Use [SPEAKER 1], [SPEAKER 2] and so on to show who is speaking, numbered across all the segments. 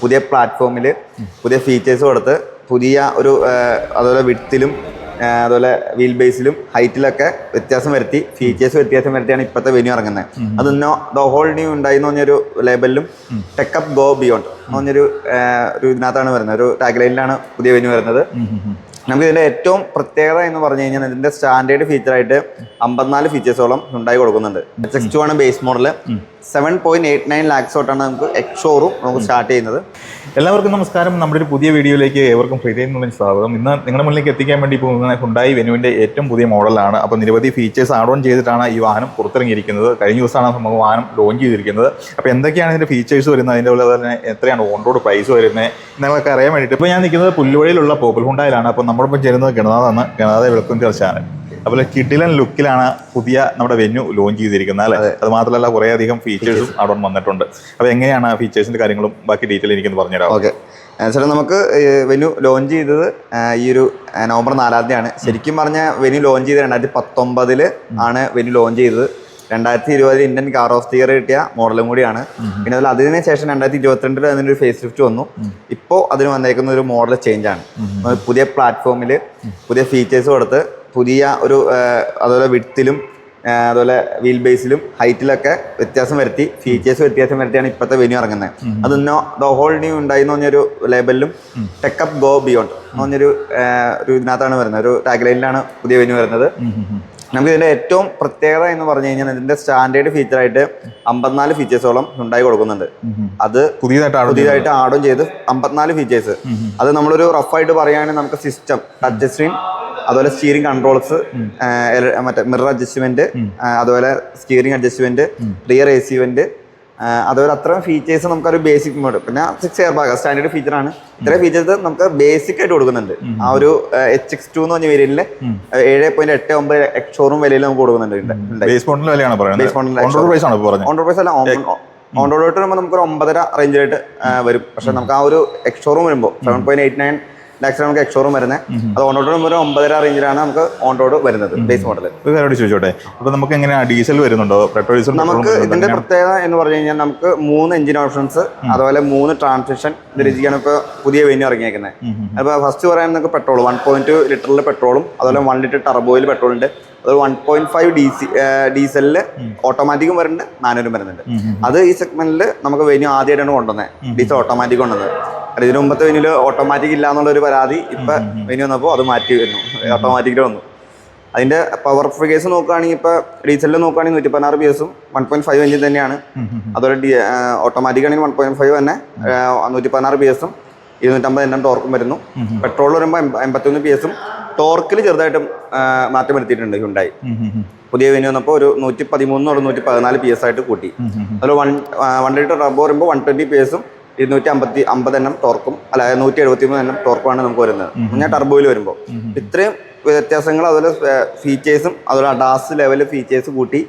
[SPEAKER 1] പുതിയ പ്ലാറ്റ്ഫോമിൽ പുതിയ ഫീച്ചേഴ്സ് കൊടുത്ത് പുതിയ ഒരു അതുപോലെ വിട്ടിലും അതുപോലെ വീൽ ബേസിലും ഹൈറ്റിലൊക്കെ വ്യത്യാസം വരുത്തി ഫീച്ചേഴ്സ് വ്യത്യാസം വരുത്തിയാണ് ഇപ്പോഴത്തെ വെന്യൂ ഇറങ്ങുന്നത്. അത് ഇന്നോ ദ ഹോൾ ന്യൂ ഉണ്ടായി എന്ന് പറഞ്ഞൊരു ലേബലിലും ടെക്കപ്പ് ഗോ ബിയോണ്ട് എന്ന് പറഞ്ഞൊരു ഒരു ഇതിനകത്താണ് വരുന്നത്. ഒരു ടാഗ് ലൈനിലാണ് പുതിയ വെന്യൂ വരുന്നത്. നമുക്ക് ഇതിന്റെ ഏറ്റവും പ്രത്യേകത എന്ന് പറഞ്ഞു കഴിഞ്ഞാൽ ഇതിന്റെ സ്റ്റാൻഡേർഡ് ഫീച്ചറായിട്ട് അമ്പത്തിനാല് ഫീച്ചേഴ്സോളം ഉണ്ടായി കൊടുക്കുന്നുണ്ട്. എച്ച് എക്സ് ടു ആണ് base model seven point eight nine lakhs തൊട്ടാണ് നമുക്ക് എക്സോറും നമുക്ക് സ്റ്റാർട്ട് ചെയ്യുന്നത്.
[SPEAKER 2] എല്ലാവർക്കും നമസ്കാരം. നമ്മുടെ ഒരു പുതിയ വീഡിയോയിലേക്ക് ഏവർക്കും ഹൃദയം സ്വാഗതം. ഇന്ന് നിങ്ങളുടെ മുന്നിലേക്ക് എത്തിക്കാൻ വേണ്ടി പോകുന്ന ഹുണ്ടായി വെനുവിന്റെ ഏറ്റവും പുതിയ മോഡലാണ്. അപ്പോൾ നിരവധി ഫീച്ചേഴ്സ് ആഡ് ഓൺ ചെയ്തിട്ടാണ് ഈ വാഹനം പുറത്തിറങ്ങിയിരിക്കുന്നത്. കഴിഞ്ഞ ദിവസമാണ് നമുക്ക് വാഹനം ലോഞ്ച് ചെയ്തിരിക്കുന്നത്. അപ്പോൾ എന്തൊക്കെയാണ് ഇതിന്റെ ഫീച്ചേഴ്സ് വരുന്നത്? അതിന്റെ പോലെ തന്നെ എത്രയാണ് ഓൺ റോഡ് പ്രൈസ് വരുന്നത്? എന്നൊക്കെ അറിയാൻ വേണ്ടിയിട്ട്. ഇപ്പോൾ ഞാൻ നിൽക്കുന്നത് പുല്ലുവഴിയിലുള്ള പോപ്പൽ ഹുണ്ടായിലാണ് അപ്പോൾ നമ്മളിപ്പോൾ ചേരുന്നത് ഗണനാഥാണ് ഗണനാഥ വെൽക്കം ചാനൽ. അതുപോലെ കിഡിലൻ ലുക്കിലാണ് പുതിയ നമ്മുടെ വെന്യൂ ലോഞ്ച് ചെയ്തിരിക്കുന്നത് അല്ലേ? അത്. മാത്രമല്ല കുറേ അധികം ഫീച്ചേഴ്സും അവിടെ വന്നിട്ടുണ്ട്. അപ്പോൾ എങ്ങനെയാണ് ആ ഫീച്ചേഴ്സിന്റെ കാര്യങ്ങളും ബാക്കി ഡീറ്റെയിൽ എനിക്കൊന്ന് പറഞ്ഞുതരാം
[SPEAKER 1] ഓക്കെ. ചേട്ടാ നമുക്ക് വെന്യൂ ലോഞ്ച് ചെയ്തത് ഈ ഒരു നവംബർ നാലാം തീയതിയാണ്. ശരിക്കും പറഞ്ഞ വെന്യൂ ലോഞ്ച് ചെയ്തത് രണ്ടായിരത്തി പത്തൊമ്പതിൽ ആണ് വെന്യൂ ലോഞ്ച് ചെയ്തത്. രണ്ടായിരത്തി ഇരുപതിൽ Indian car of the year കിട്ടിയ മോഡലും കൂടിയാണ്. പിന്നെ അതിൽ അതിന് ശേഷം രണ്ടായിരത്തി ഇരുപത്തിരണ്ടിൽ അതിനൊരു ഫേസ് ലിഫ്റ്റ് വന്നു ഇപ്പോൾ അതിന് വന്നേക്കുന്ന ഒരു മോഡൽ ചേഞ്ച് ആണ്. പുതിയ പ്ലാറ്റ്ഫോമിൽ പുതിയ ഫീച്ചേഴ്സ് കൊടുത്ത് പുതിയ ഒരു അതുപോലെ വിഡ്ത്തിലും അതുപോലെ വീൽ ബേസിലും ഹൈറ്റിലൊക്കെ വ്യത്യാസം വരുത്തി ഫീച്ചേഴ്സ് വ്യത്യാസം വരുത്തിയാണ് ഇപ്പോഴത്തെ വെന്യൂ ഇറങ്ങുന്നത്. അത് ഇന്നോ ദ ഹോൾ ന്യൂ ഉണ്ടായി എന്ന് പറഞ്ഞൊരു ലേബലിലും ടെക്കപ്പ് ഗോ ബിയോണ്ട് എന്ന് പറഞ്ഞൊരു ഒരു ഇതിനകത്താണ് വരുന്നത്. ഒരു ടാഗ് ലൈനിലാണ് പുതിയ വെന്യൂ വരുന്നത്. നമുക്ക് ഇതിന്റെ ഏറ്റവും പ്രത്യേകത എന്ന് പറഞ്ഞു കഴിഞ്ഞാൽ ഇതിന്റെ സ്റ്റാൻഡേർഡ് ഫീച്ചറായിട്ട് അമ്പത്തിനാല് ഫീച്ചേഴ്സോളം ഉണ്ടായി കൊടുക്കുന്നുണ്ട്. അത്
[SPEAKER 2] പുതിയതായിട്ട്
[SPEAKER 1] പുതിയതായിട്ട് ആഡും ചെയ്ത് അമ്പത്തിനാല് ഫീച്ചേഴ്സ് അത് നമ്മളൊരു റഫായിട്ട് പറയുകയാണെങ്കിൽ നമുക്ക് സിസ്റ്റം ടച്ച് സ്ക്രീൻ അതുപോലെ സ്റ്റിയറിംഗ് കൺട്രോൾസ് മറ്റേ മിറർ അഡ്ജസ്റ്റ്മെന്റ് അതുപോലെ steering adjustment rear A C vent അതുപോലെ അത്രയും ഫീച്ചേഴ്സ് നമുക്കൊരു ബേസിക് മോഡ് പിന്നെ six air bag standard feature ആണ്. ഇത്രയും ഫീച്ചേഴ്സ് നമുക്ക് ബേസിക് ആയിട്ട് കൊടുക്കുന്നുണ്ട്. ആ ഒരു എച്ച് എക്സ് ടു എന്ന് പറഞ്ഞ വേരിയലിൽ ഏഴ് പോയിന്റ് എട്ട് ഒമ്പത് എക്സോറും വിലയിൽ നമുക്ക് കൊടുക്കുന്നുണ്ട്.
[SPEAKER 2] ബേസ് പ്രൈസ്
[SPEAKER 1] അല്ല ഓൺ റോഡ് വരുമ്പോൾ നമുക്ക് ഒരു ഒമ്പതര റേഞ്ചിലായിട്ട് വരും. പക്ഷെ നമുക്ക് ആ ഒരു എക്സോറും വരുമ്പോൾ സെവൻ പോയിന്റ് എയ്റ്റ് നയൻ ലാക്സിലാണ് നമുക്ക് എക്സോറും വരുന്നത് അത് ഓൺ റോഡ് ഒരു ഒമ്പതര റേഞ്ചിലാണ് നമുക്ക് ഓൺ റോഡ് വരുന്നത് ബേസ് മോഡൽ
[SPEAKER 2] ഒരു കാര്യം ചോദിച്ചോട്ടെ അപ്പൊ നമുക്ക് എങ്ങനെയാണ് ഡീസൽ വരുന്നുണ്ടോ? പെട്രോൾ ഡീസൽ
[SPEAKER 1] നമുക്ക് ഇതിന്റെ പ്രത്യേകത എന്ന് പറഞ്ഞു കഴിഞ്ഞാൽ നമുക്ക് മൂന്ന് എഞ്ചിൻ ഓപ്ഷൻസ് അതുപോലെ മൂന്ന് ട്രാൻസ്മിഷൻ ഇതിരിക്കുകയാണ് ഇപ്പോൾ പുതിയ വെന്യൂ ഇറങ്ങിയേക്കുന്നത് അപ്പോൾ ഫസ്റ്റ് പറയാൻ നമുക്ക് പെട്രോൾ വൺ പോയിന്റ് ടു ലിറ്ററിൽ പെട്രോളും അതുപോലെ വൺ ലിറ്റർ ടർബോയിൽ പെട്രോൾ ഉണ്ട്. അത് one point five D C ഡീസലിൽ ഓട്ടോമാറ്റിക്കും വരുന്നുണ്ട് മാനുവലും വരുന്നുണ്ട്. അത് ഈ സെഗ്മെന്റിൽ നമുക്ക് വെന്യൂ ആദ്യമായിട്ടാണ് കൊണ്ടുവന്നത് ഡീസൽ ഓട്ടോമാറ്റിക് കൊണ്ടുവന്നത്. കാരണം ഇതിനു മുമ്പത്തെ വെന്യൂൽ ഓട്ടോമാറ്റിക് ഇല്ല എന്നുള്ള ഒരു പരാതി ഇപ്പൊ വെന്യൂ വന്നപ്പോൾ അത് മാറ്റി വരുന്നു. ഓട്ടോമാറ്റിക്കിൽ വന്നു. അതിന്റെ പവർ ഫിഗേഴ്സ് നോക്കുകയാണെങ്കിൽ ഇപ്പൊ ഡീസലിൽ നോക്കുകയാണെങ്കിൽ നൂറ്റി പതിനാറ് ബി എസും വൺ പോയിന്റ് ഫൈവ് എഞ്ചിൻ തന്നെയാണ്. അതുപോലെ ഡി ഓട്ടോമാറ്റിക് ആണെങ്കിൽ വൺ പോയിന്റ് ഫൈവ് തന്നെ. നൂറ്റി പതിനാറ് ബി എസും ഇരുന്നൂറ്റമ്പത് എണ്ണം ടോർക്കും വരുന്നു. പെട്രോൾ വരുമ്പോൾ എൺപത്തി ഒന്ന് പി എസും ടോർക്കിൽ ചെറുതായിട്ടും മാറ്റം വരുത്തിയിട്ടുണ്ട് ഹ്യുണ്ടായി. പുതിയ വെന്യൂ വന്നപ്പോൾ ഒരു നൂറ്റി പതിമൂന്ന് ഒരു നൂറ്റി പതിനാല് പി എസ് ആയിട്ട് കൂട്ടി. അതിൽ വൺ വൺ ലിറ്റർ റബ്ബ് വരുമ്പോൾ വൺ ട്വന്റി പി എസും ഇരുന്നൂറ്റി അമ്പത്തി അമ്പത് എണ്ണം ടോർക്കും അല്ല നൂറ്റി എഴുപത്തി മൂന്ന് എണ്ണം ടോർക്കുമാണ് നമുക്ക് വരുന്നത്. ഞാൻ ടർബോയിൽ വരുമ്പോൾ ഇത്രയും വ്യത്യാസങ്ങൾ അതുപോലെ ഫീച്ചേഴ്സും അതുപോലെ അഡാസ് ലെവൽ ഫീച്ചേഴ്സ് കൂട്ടി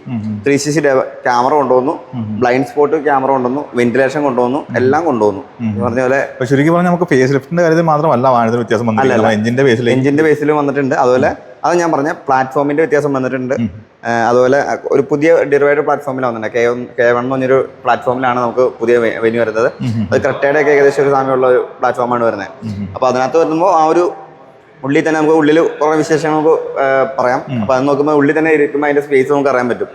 [SPEAKER 1] ത്രീ സിക്സ്റ്റി ക്യാമറ കൊണ്ടുവന്നു ബ്ലൈൻഡ് സ്പോട്ട് ക്യാമറ കൊണ്ടുവന്നു വെന്റിലേഷൻ കൊണ്ടുവന്നു എല്ലാം കൊണ്ടുവന്നു. പറഞ്ഞ പോലെ
[SPEAKER 2] ശരിക്കും പറഞ്ഞാൽ നമുക്ക് ഫേസ് ലിഫ്റ്റിന്റെ കാര്യത്തിൽ മാത്രമല്ല വാഹനത്തിൽ വ്യത്യാസം വന്നിട്ടില്ല എഞ്ചിന്റെ ബേസിൽ
[SPEAKER 1] എഞ്ചിന്റെ ബേസിൽ വന്നിട്ടുണ്ട്. അതുപോലെ അത് ഞാൻ പറഞ്ഞ പ്ലാറ്റ്ഫോമിന്റെ വ്യത്യാസം വന്നിട്ടുണ്ട്. അതുപോലെ ഒരു പുതിയ ഡിറൈവേഡ് പ്ലാറ്റ്ഫോമിലാണ് വന്നിട്ടുണ്ട്. കെ വൺ കെ വൺ എന്ന് പറഞ്ഞൊരു പ്ലാറ്റ്ഫോമിലാണ് നമുക്ക് പുതിയ വെന്യൂ വരുന്നത്. അത് ക്രെറ്റയുടെ ഒക്കെ ഏകദേശം ഒരു സാമ്യമുള്ള ഒരു പ്ലാറ്റ്ഫോമാണ് വരുന്നത്. അപ്പോൾ അതിനകത്ത് വരുമ്പോൾ ആ ഒരു ഉള്ളിൽ തന്നെ നമുക്ക് ഉള്ളിൽ കുറേ വിശേഷങ്ങൾ നമുക്ക് പറയാം. അപ്പോൾ അത് നോക്കുമ്പോൾ ഉള്ളിൽ തന്നെ ഇരിക്കുമ്പോൾ അതിന്റെ സ്പേസ് നമുക്ക് അറിയാൻ പറ്റും.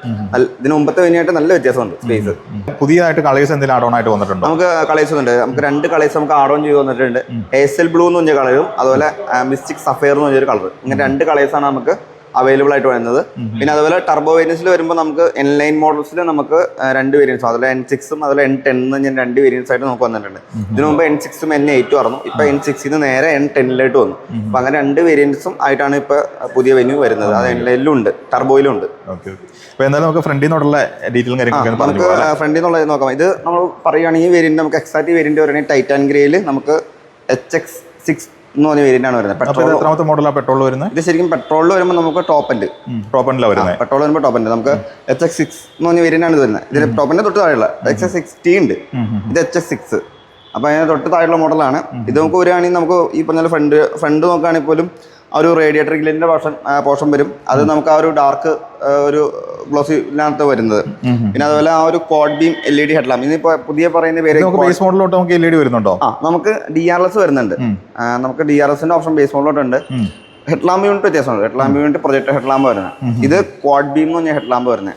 [SPEAKER 1] ഇതിന് മുമ്പത്തെ വിനിയായിട്ട് നല്ല വ്യത്യാസമുണ്ട് സ്പേസ്
[SPEAKER 2] പുതിയതായിട്ട് കളേഴ്സ് എന്തെങ്കിലും ആഡ് ഓൺ ആയിട്ട് വന്നിട്ടുണ്ട്?
[SPEAKER 1] നമുക്ക് കളേഴ്സ് ഉണ്ട്. നമുക്ക് രണ്ട് കളേഴ്സ് നമുക്ക് ആഡ് ഓൺ ചെയ്ത് വന്നിട്ടുണ്ട്. എസ് എൽ ബ്ലൂ എന്ന് പറഞ്ഞ കളറും അതുപോലെ മിസ്റ്റിക് സഫയർ എന്ന് പറഞ്ഞൊരു കളർ ഇങ്ങനെ രണ്ട് കളേഴ്സാണ് നമുക്ക് അവൈലബിൾ ആയിട്ട് വരുന്നത്. പിന്നെ അതുപോലെ ടർബോ വേരിയൻസിൽ വരുമ്പോൾ നമുക്ക് എൻ ലൈൻ മോഡൽസിൽ നമുക്ക് രണ്ട് വേരിയൻസ് അതുപോലെ എൻ സിക്സും അതുപോലെ എൻ ടെൻ എന്ന് ഞാൻ രണ്ട് വേരിയൻസ് ആയിട്ട് നമുക്ക് വന്നിട്ടുണ്ട്. ഇതിനു മുമ്പ് എൻ സിക്സും എൻ എയ്റ്റും ആയിരുന്നു. ഇപ്പൊ എൻ സിക്സിന് നേരെ എൻ ടെന്നിലായിട്ട് വന്നു. അപ്പൊ അങ്ങനെ രണ്ട് വേരിയൻസും ആയിട്ടാണ് ഇപ്പൊ പുതിയ വെന്യൂ വരുന്നത്. അത് എൻ ലൈനിലും ഉണ്ട്. ടർബോയിലും ഉണ്ട്
[SPEAKER 2] എന്തായാലും നമുക്ക് ഫ്രണ്ടിൽ നിന്നുള്ള ഡീറ്റെയിലും കാര്യങ്ങളൊക്കെ ഒന്ന് പറഞ്ഞു
[SPEAKER 1] നമുക്ക് ഫ്രണ്ടിൽ നിന്നുള്ളത് നോക്കാം. ഇത് നമ്മൾ പറയുകയാണെങ്കിൽ ഈ വേരിയന്റ് നമുക്ക് എക്സാക്ട് വേരിയന്റ് പറയുകയാണെങ്കിൽ ടൈറ്റാൻ ഗ്രേയിൽ നമുക്ക് എച്ച് എക്സ് സിക്സ് എന്ന് പറഞ്ഞ വേരിയന്റ് ആണ് വരുന്നത്. പെട്രോൾ
[SPEAKER 2] എത്രാമത്തെ മോഡലാണ് പെട്രോൾ വരുന്നത്?
[SPEAKER 1] ഇത് ശരിക്കും പെട്രോളിൽ വരുമ്പോൾ നമുക്ക് ടോപ്പ് ഉണ്ട്
[SPEAKER 2] ടോപ്പ് എൻഡിലാണ് വരുന്നത്.
[SPEAKER 1] പെട്രോൾ വരുമ്പോൾ ടോപ്പ് ഉണ്ട് നമുക്ക് എച്ച് എക്സ് സിക്സ് എന്ന് പറഞ്ഞ വേരിയന്റ് ആണ് ഇത് വരുന്നത്. ഇതിന് ടോപ്പിന്റെ തൊട്ട് താഴെയുള്ള എച്ച് എക്സ് സിക്സ്റ്റി ഉണ്ട്. ഇത് എച്ച് എക്സ് സിക്സ് അപ്പൊ അതിന് തൊട്ട് താഴെയുള്ള മോഡലാണ് ഇത് നമുക്ക് വരികയാണെങ്കിൽ നമുക്ക് ഈ പറഞ്ഞ ഫ്രണ്ട് ഫ്രണ്ട് നോക്കുകയാണെങ്കിൽ പോലും ആ ഒരു റേഡിയേറ്റർ ഗ്ലിന്റെ പോർഷൻ പോർഷൻ വരും. അത് നമുക്ക് ആ ഒരു ഡാർക്ക് ഒരു ഗ്ലോസിനകത്ത് വരുന്നത്. പിന്നെ അതുപോലെ ആ ഒരു quad beam L E D headlamp ഇതിപ്പോ പുതിയ പറയുന്ന പേര്
[SPEAKER 2] ബേസ് മോഡലിലോട്ട് നമുക്ക് എൽ ഇ ഡി വരുന്നുണ്ടോ?
[SPEAKER 1] ആ നമുക്ക് ഡി ആർ എസ് വരുന്നുണ്ട്. നമുക്ക് ഡി ആർ എസിന്റെ ഓപ്ഷൻ ബേസ് മോഡലോട്ടുണ്ട് ഹെഡ്ലാമ്പ് യൂണിറ്റ് വ്യത്യാസമുണ്ട്. ഹെഡ്ലാമ്പ് യൂണിറ്റ് പ്രൊജക്ട് ഹെഡ്ലാമ്പ് വരുന്നത്. ഇത് ക്വാഡ് ബീം എന്ന് പറഞ്ഞ ഹെഡ്ലാമ്പ് വരുന്നത്.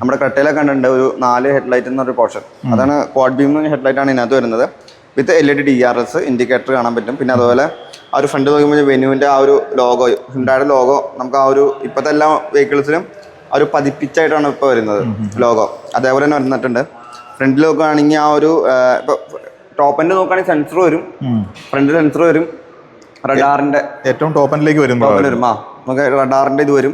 [SPEAKER 1] നമ്മുടെ കട്ടയിലൊക്കെ കണ്ടിട്ടുണ്ട് ഒരു നാല് ഹെഡ്ലൈറ്റ് എന്നൊരു പോർഷൻ അതാണ് ക്വാഡ് ബീം എന്ന് പറഞ്ഞ ഹെഡ്ലൈറ്റ് ആണ് ഇതിനകത്ത് വരുന്നത്. With L E D D R S indicator കാണാൻ പറ്റും. പിന്നെ അതുപോലെ ആ ഒരു ഫ്രണ്ട് നോക്കുമ്പോൾ വെനുവിന്റെ ആ ഒരു ലോഗോ ഹുണ്ടായുടെ ലോഗോ നമുക്ക് ആ ഒരു ഇപ്പോഴത്തെ എല്ലാ വെഹിക്കിൾസിലും ഒരു പതിപ്പിച്ചായിട്ടാണ് ഇപ്പോൾ വരുന്നത് ലോഗോ അതേപോലെ തന്നെ വരുന്നിട്ടുണ്ട് ഫ്രണ്ടിൽ നോക്കുകയാണെങ്കിൽ ആ ഒരു ഇപ്പോൾ ടോപ്പ് എൻഡ് നോക്കുകയാണെങ്കിൽ സെൻസർ വരും. ഫ്രണ്ട് സെൻസർ വരും. റഡാറിന്റെ
[SPEAKER 2] ഏറ്റവും ടോപ്പ് എൻഡിലേക്ക് വരും
[SPEAKER 1] വരും. ആ നമുക്ക് റഡാറിന്റെ ഇത് വരും.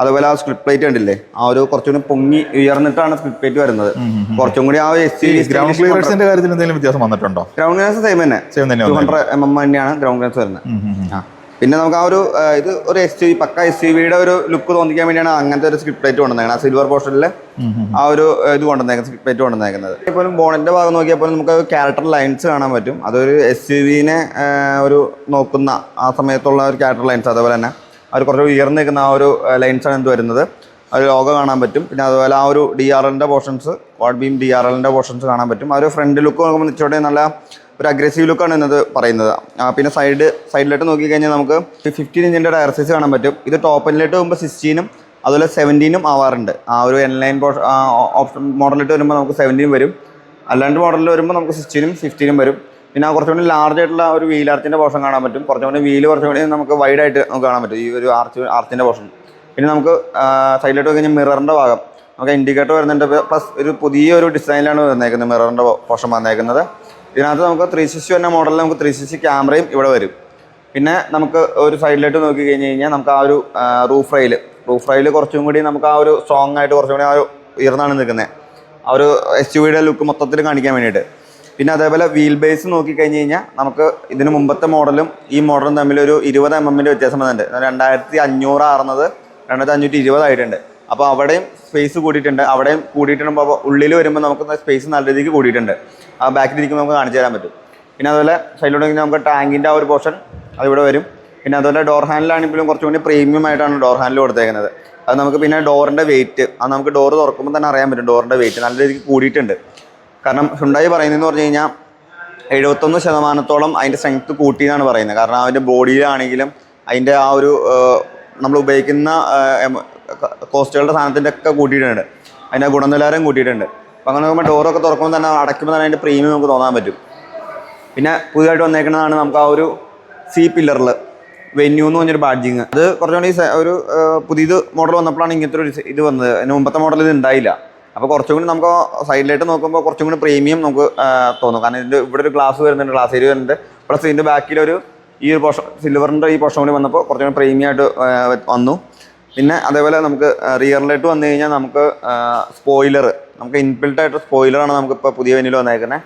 [SPEAKER 1] അതുപോലെ ആ സ്ക്രിപ്റ്റ് പ്ലേറ്റ് കണ്ടില്ലേ? ആ ഒരു കുറച്ചുകൂടി പൊങ്ങി ഉയർന്നിട്ടാണ് സ്ക്രിപ്റ്റ് പ്ലേറ്റ് വരുന്നത്. കുറച്ചും കൂടി ആ എസ്
[SPEAKER 2] ഗ്രൗണ്ട് ക്ലിയറൻസിന്റെ കാര്യത്തിൽ എന്തെങ്കിലും വ്യത്യാസം വന്നിട്ടുണ്ടോ?
[SPEAKER 1] ഗ്രൗണ്ട് ക്ലിയറൻസ് സെയിം തന്നെ.
[SPEAKER 2] സെയിം തന്നെ
[SPEAKER 1] ടു ഹൺഡ്രഡ് എം എം തന്നെയാണ് ഗ്രൗണ്ട് ക്ലിയറൻസ് വരുന്നത്. പിന്നെ നമുക്ക് ആ ഒരു ഇത് ഒരു എസ് ടി പക്ക എസ് ടി വിയുടെ ഒരു ലുക്ക് തോന്നിക്കാൻ വേണ്ടിയാണ് അങ്ങനത്തെ ഒരു സ്ക്രിപ്റ്റ് പ്ലേറ്റ് കൊണ്ടുവന്നേക്കുന്നത് ആ സിൽവർ പോർഷനിൽ ആ ഒരു ഇത് കൊണ്ടുവന്നേക്കുന്നത് സ്ക്രിപ്റ്റ് പ്ലേറ്റ് കൊണ്ടുവന്നേക്കുന്നത്. ഇപ്പോഴും ബോണിന്റെ ഭാഗം നോക്കിയാൽ പോലും നമുക്ക് ക്യാരക്ടർ ലൈൻസ് കാണാൻ പറ്റും. അതൊരു എസ് യു വിനെ ഒരു നോക്കുന്ന ആ സമയത്തുള്ള ഒരു ക്യാരക്ടർ ലൈൻസ് അതേപോലെ തന്നെ അവർ കുറച്ച് ഉയർന്നു നിൽക്കുന്ന ആ ഒരു ലൈൻസ് ആണ് എന്ത് വരുന്നത്. ഒരു ലോഗോ കാണാൻ പറ്റും. പിന്നെ അതുപോലെ ആ ഒരു ഡി ആർ എല്ലിന്റെ portions quad beam D R എല്ലിന്റെ പോർഷൻസ് കാണാൻ പറ്റും. ആ ഒരു ഫ്രണ്ട് ലുക്ക് നോക്കുമ്പോൾ ഇച്ചിരി നല്ല ഒരു അഗ്രസീവ് ലുക്കാണ് എന്നത് പറയുന്നത്. പിന്നെ സൈഡ് സൈഡിലോട്ട് നോക്കിക്കഴിഞ്ഞാൽ നമുക്ക് ഫിഫ്റ്റീൻ ഇഞ്ചിന്റെ ടയർ സൈസ് കാണാൻ പറ്റും. ഇത് ടോപ്പ് എൻഡിലോട്ട് പോകുമ്പോൾ സിക്സ്റ്റീനും അതുപോലെ സെവന്റീനും ആവാറുണ്ട്. ആ ഒരു എൻ ലൈൻ ഓപ്ഷൻ മോഡലിലോട്ട് വരുമ്പോൾ നമുക്ക് സെവന്റീൻ വരും. അല്ലാണ്ട് മോഡലിൽ വരുമ്പോൾ നമുക്ക് സിക്സ്റ്റീനും ഫിഫ്റ്റീനും വരും. പിന്നെ ആ കുറച്ചുകൂടി ലാർജ് ആയിട്ടുള്ള ഒരു വീൽ ആർച്ചിന്റെ പോർഷൻ കാണാൻ പറ്റും. കുറച്ചുകൂടി വീൽ കുറച്ചുകൂടി നമുക്ക് വൈഡ് ആയിട്ട് നമുക്ക് കാണാൻ പറ്റും. ഈ ഒരു ആർച്ച് ആർച്ചിന്റെ പോർഷൻ പിന്നെ നമുക്ക് സൈഡിലോട്ട് കഴിഞ്ഞാൽ മിററിന്റെ ഭാഗം. നമുക്ക് ഇൻഡിക്കേറ്റർ വരുന്നുണ്ട്. പ്ലസ് ഒരു പുതിയ ഒരു ഡിസൈനിലാണ് വന്നേക്കുന്നത്. മിററിന്റെ പോർഷൻ വന്നേക്കുന്നത്. ഇതിനകത്ത് നമുക്ക് ത്രീ സിക്സ്റ്റി വരുന്ന മോഡലിൽ നമുക്ക് ത്രീ സിക്സ്റ്റി ക്യാമറയും ഇവിടെ വരും. പിന്നെ നമുക്ക് ഒരു സൈഡിലോട്ട് നോക്കി കഴിഞ്ഞ് കഴിഞ്ഞാൽ നമുക്ക് ആ ഒരു റൂഫ് റൈൽ റൂഫ് റൈൽ കുറച്ചും കൂടി നമുക്ക് ആ ഒരു സ്ട്രോങ് ആയിട്ട് കുറച്ചും കൂടി ആ ഒരു ഉയർന്നാണ് നിൽക്കുന്നത് ആ ഒരു എസ് യു വിയുടെ ലുക്ക് മൊത്തത്തിൽ കാണിക്കാൻ വേണ്ടിയിട്ട്. പിന്നെ അതേപോലെ വീൽ ബേസ് നോക്കി കഴിഞ്ഞ് കഴിഞ്ഞാൽ നമുക്ക് ഇതിന് മുമ്പത്തെ മോഡലും ഈ മോഡലും തമ്മിൽ ഒരു ഇരുപത് എം എമ്മിന്റെ വ്യത്യാസം വന്നിട്ടുണ്ട്. രണ്ടായിരത്തി അഞ്ഞൂറ് ആറുന്നത് രണ്ടായിരത്തി അഞ്ഞൂറ്റി ഇരുപതായിട്ടുണ്ട് അപ്പോൾ അവിടെയും സ്പേസ് കൂടിയിട്ടുണ്ട്. അവിടെയും കൂടിയിട്ടുണ്ട് അപ്പോൾ ഉള്ളിൽ വരുമ്പോൾ നമുക്ക് സ്പേസ് നല്ല രീതിക്ക് കൂടിയിട്ടുണ്ട്. ആ ബാക്കിൽ ഇരിക്കുമ്പോൾ നമുക്ക് കാണിച്ചു തരാൻ പറ്റും. പിന്നെ അതുപോലെ സൈഡിലോട്ട് നമുക്ക് ടാങ്കിന്റെ ആ ഒരു പോർഷൻ അതിവിടെ വരും. പിന്നെ അതുപോലെ ഡോർ ഹാൻഡിലാണെങ്കിലും കുറച്ചും കൂടി പ്രീമിയം ആയിട്ടാണ് ഡോർ ഹാൻഡിൽ കൊടുത്തേക്കുന്നത്. അത് നമുക്ക് പിന്നെ ഡോറിന്റെ വെയിറ്റ് അത് നമുക്ക് ഡോർ തുറക്കുമ്പോൾ തന്നെ അറിയാൻ പറ്റും ഡോറിന്റെ വെയിറ്റ് നല്ല രീതിക്ക് കൂടിയിട്ടുണ്ട്. കാരണം ഹുണ്ടായി പറയുന്നതെന്ന് പറഞ്ഞു കഴിഞ്ഞാൽ എഴുപത്തൊന്ന് ശതമാനത്തോളം അതിന്റെ സ്ട്രെങ്ത് കൂട്ടി എന്നാണ് പറയുന്നത്. കാരണം അതിന്റെ ബോഡിയിലാണെങ്കിലും അതിന്റെ ആ ഒരു നമ്മൾ ഉപയോഗിക്കുന്ന കോസ്റ്റുകളുടെ സാധനത്തിന്റെ ഒക്കെ കൂട്ടിയിട്ടുണ്ട്. അതിന്റെ ഗുണനിലവാരം കൂട്ടിയിട്ടുണ്ട്. അപ്പം അങ്ങനെ നോക്കുമ്പോൾ ഡോറൊക്കെ തുറക്കുമ്പോൾ തന്നെ അടയ്ക്കുമ്പോൾ തന്നെ അതിന്റെ പ്രീമിയം നമുക്ക് തോന്നാൻ പറ്റും. പിന്നെ പുതിയതായിട്ട് വന്നേക്കുന്നതാണ് നമുക്ക് ആ ഒരു സി പില്ലറിൽ വെന്യൂ എന്ന് പറഞ്ഞൊരു ബാഡ്ജിങ് അത് കുറച്ചുകൂടി ഒരു പുതിയത് മോഡൽ വന്നപ്പോഴാണ് ഇങ്ങനത്തെ ഒരു ഇത് വന്നത്. അതിന് മുമ്പത്തെ മോഡൽ ഇത് ഉണ്ടായില്ല. അപ്പോൾ കുറച്ചും കൂടി നമുക്ക് സൈഡിലായിട്ട് നോക്കുമ്പോൾ കുറച്ചും കൂടി പ്രീമിയം നമുക്ക് തോന്നും. കാരണം ഇതിന്റെ ഇവിടെ ഒരു ഗ്ലാസ് വരുന്നുണ്ട് ഗ്ലാസ് ഏരിയ വരുന്നുണ്ട്. പ്ലസ് ഇതിന്റെ ബാക്കിലൊരു ഈ ഒരു പോഷ സിൽവറിന്റെ ഈ പോർഷൻ കൂടി വന്നപ്പോൾ കുറച്ചും കൂടി പ്രീമിയം ആയിട്ട് വന്നു. പിന്നെ അതേപോലെ നമുക്ക് റിയറിലോട്ട് വന്നു കഴിഞ്ഞാൽ നമുക്ക് സ്പോയിലർ നമുക്ക് ഇൻബിൽട്ട് ആയിട്ട് സ്പോയിലറാണ് നമുക്ക് ഇപ്പോൾ പുതിയ വെനിൽ വന്നേക്കുന്നത്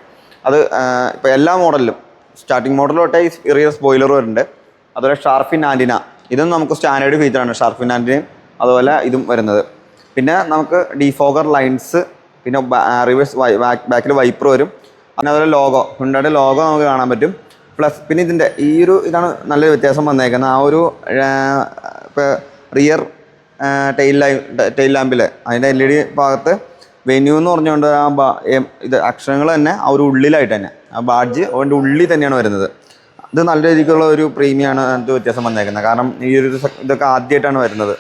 [SPEAKER 1] അത് ഇപ്പോൾ എല്ലാ മോഡലിലും സ്റ്റാർട്ടിംഗ് മോഡൽ തൊട്ടേ റിയർ സ്പോയിലർ വരുന്നുണ്ട്. അതുപോലെ ഷാർഫിൻ ആന്റിന ഇതും നമുക്ക് സ്റ്റാൻഡേർഡ് ഫീച്ചറാണ് ഷാർഫിൻ ആന്റിനയും അതുപോലെ ഇതും വരുന്നത്. പിന്നെ നമുക്ക് ഡിഫോഗർ ലൈൻസ് പിന്നെ റിവേഴ്സ് ബാക്കിൽ വൈപ്പർ വരും. പിന്നെ അതുപോലെ ലോഗോ ഹുണ്ടയുടെ ലോഗോ നമുക്ക് കാണാൻ പറ്റും. പ്ലസ് പിന്നെ ഇതിന്റെ ഈ ഒരു ഇതാണ് നല്ലൊരു വ്യത്യാസം വന്നേക്കുന്നത് ആ ഒരു ഇപ്പോൾ റിയർ ടെയിൽ ലൈ ടെയിൽ ലാമ്പിൽ അതിന്റെ എൽ ഇ ഡി ഭാഗത്ത് വെന്യൂ എന്ന് പറഞ്ഞുകൊണ്ട് ആ ബാ ഇത് അക്ഷരങ്ങൾ തന്നെ ആ ഒരു ഉള്ളിലായിട്ട് തന്നെ. ആ ബാഡ്ജ് അതിന്റെ ഉള്ളിൽ തന്നെയാണ് വരുന്നത്. ഇത് നല്ല രീതിക്കുള്ള ഒരു പ്രീമിയമാണ് അതിനകത്ത് വ്യത്യാസം വന്നേക്കുന്നത്. കാരണം ഈ ഒരു ഇതൊക്കെ ആദ്യമായിട്ടാണ് വരുന്നത്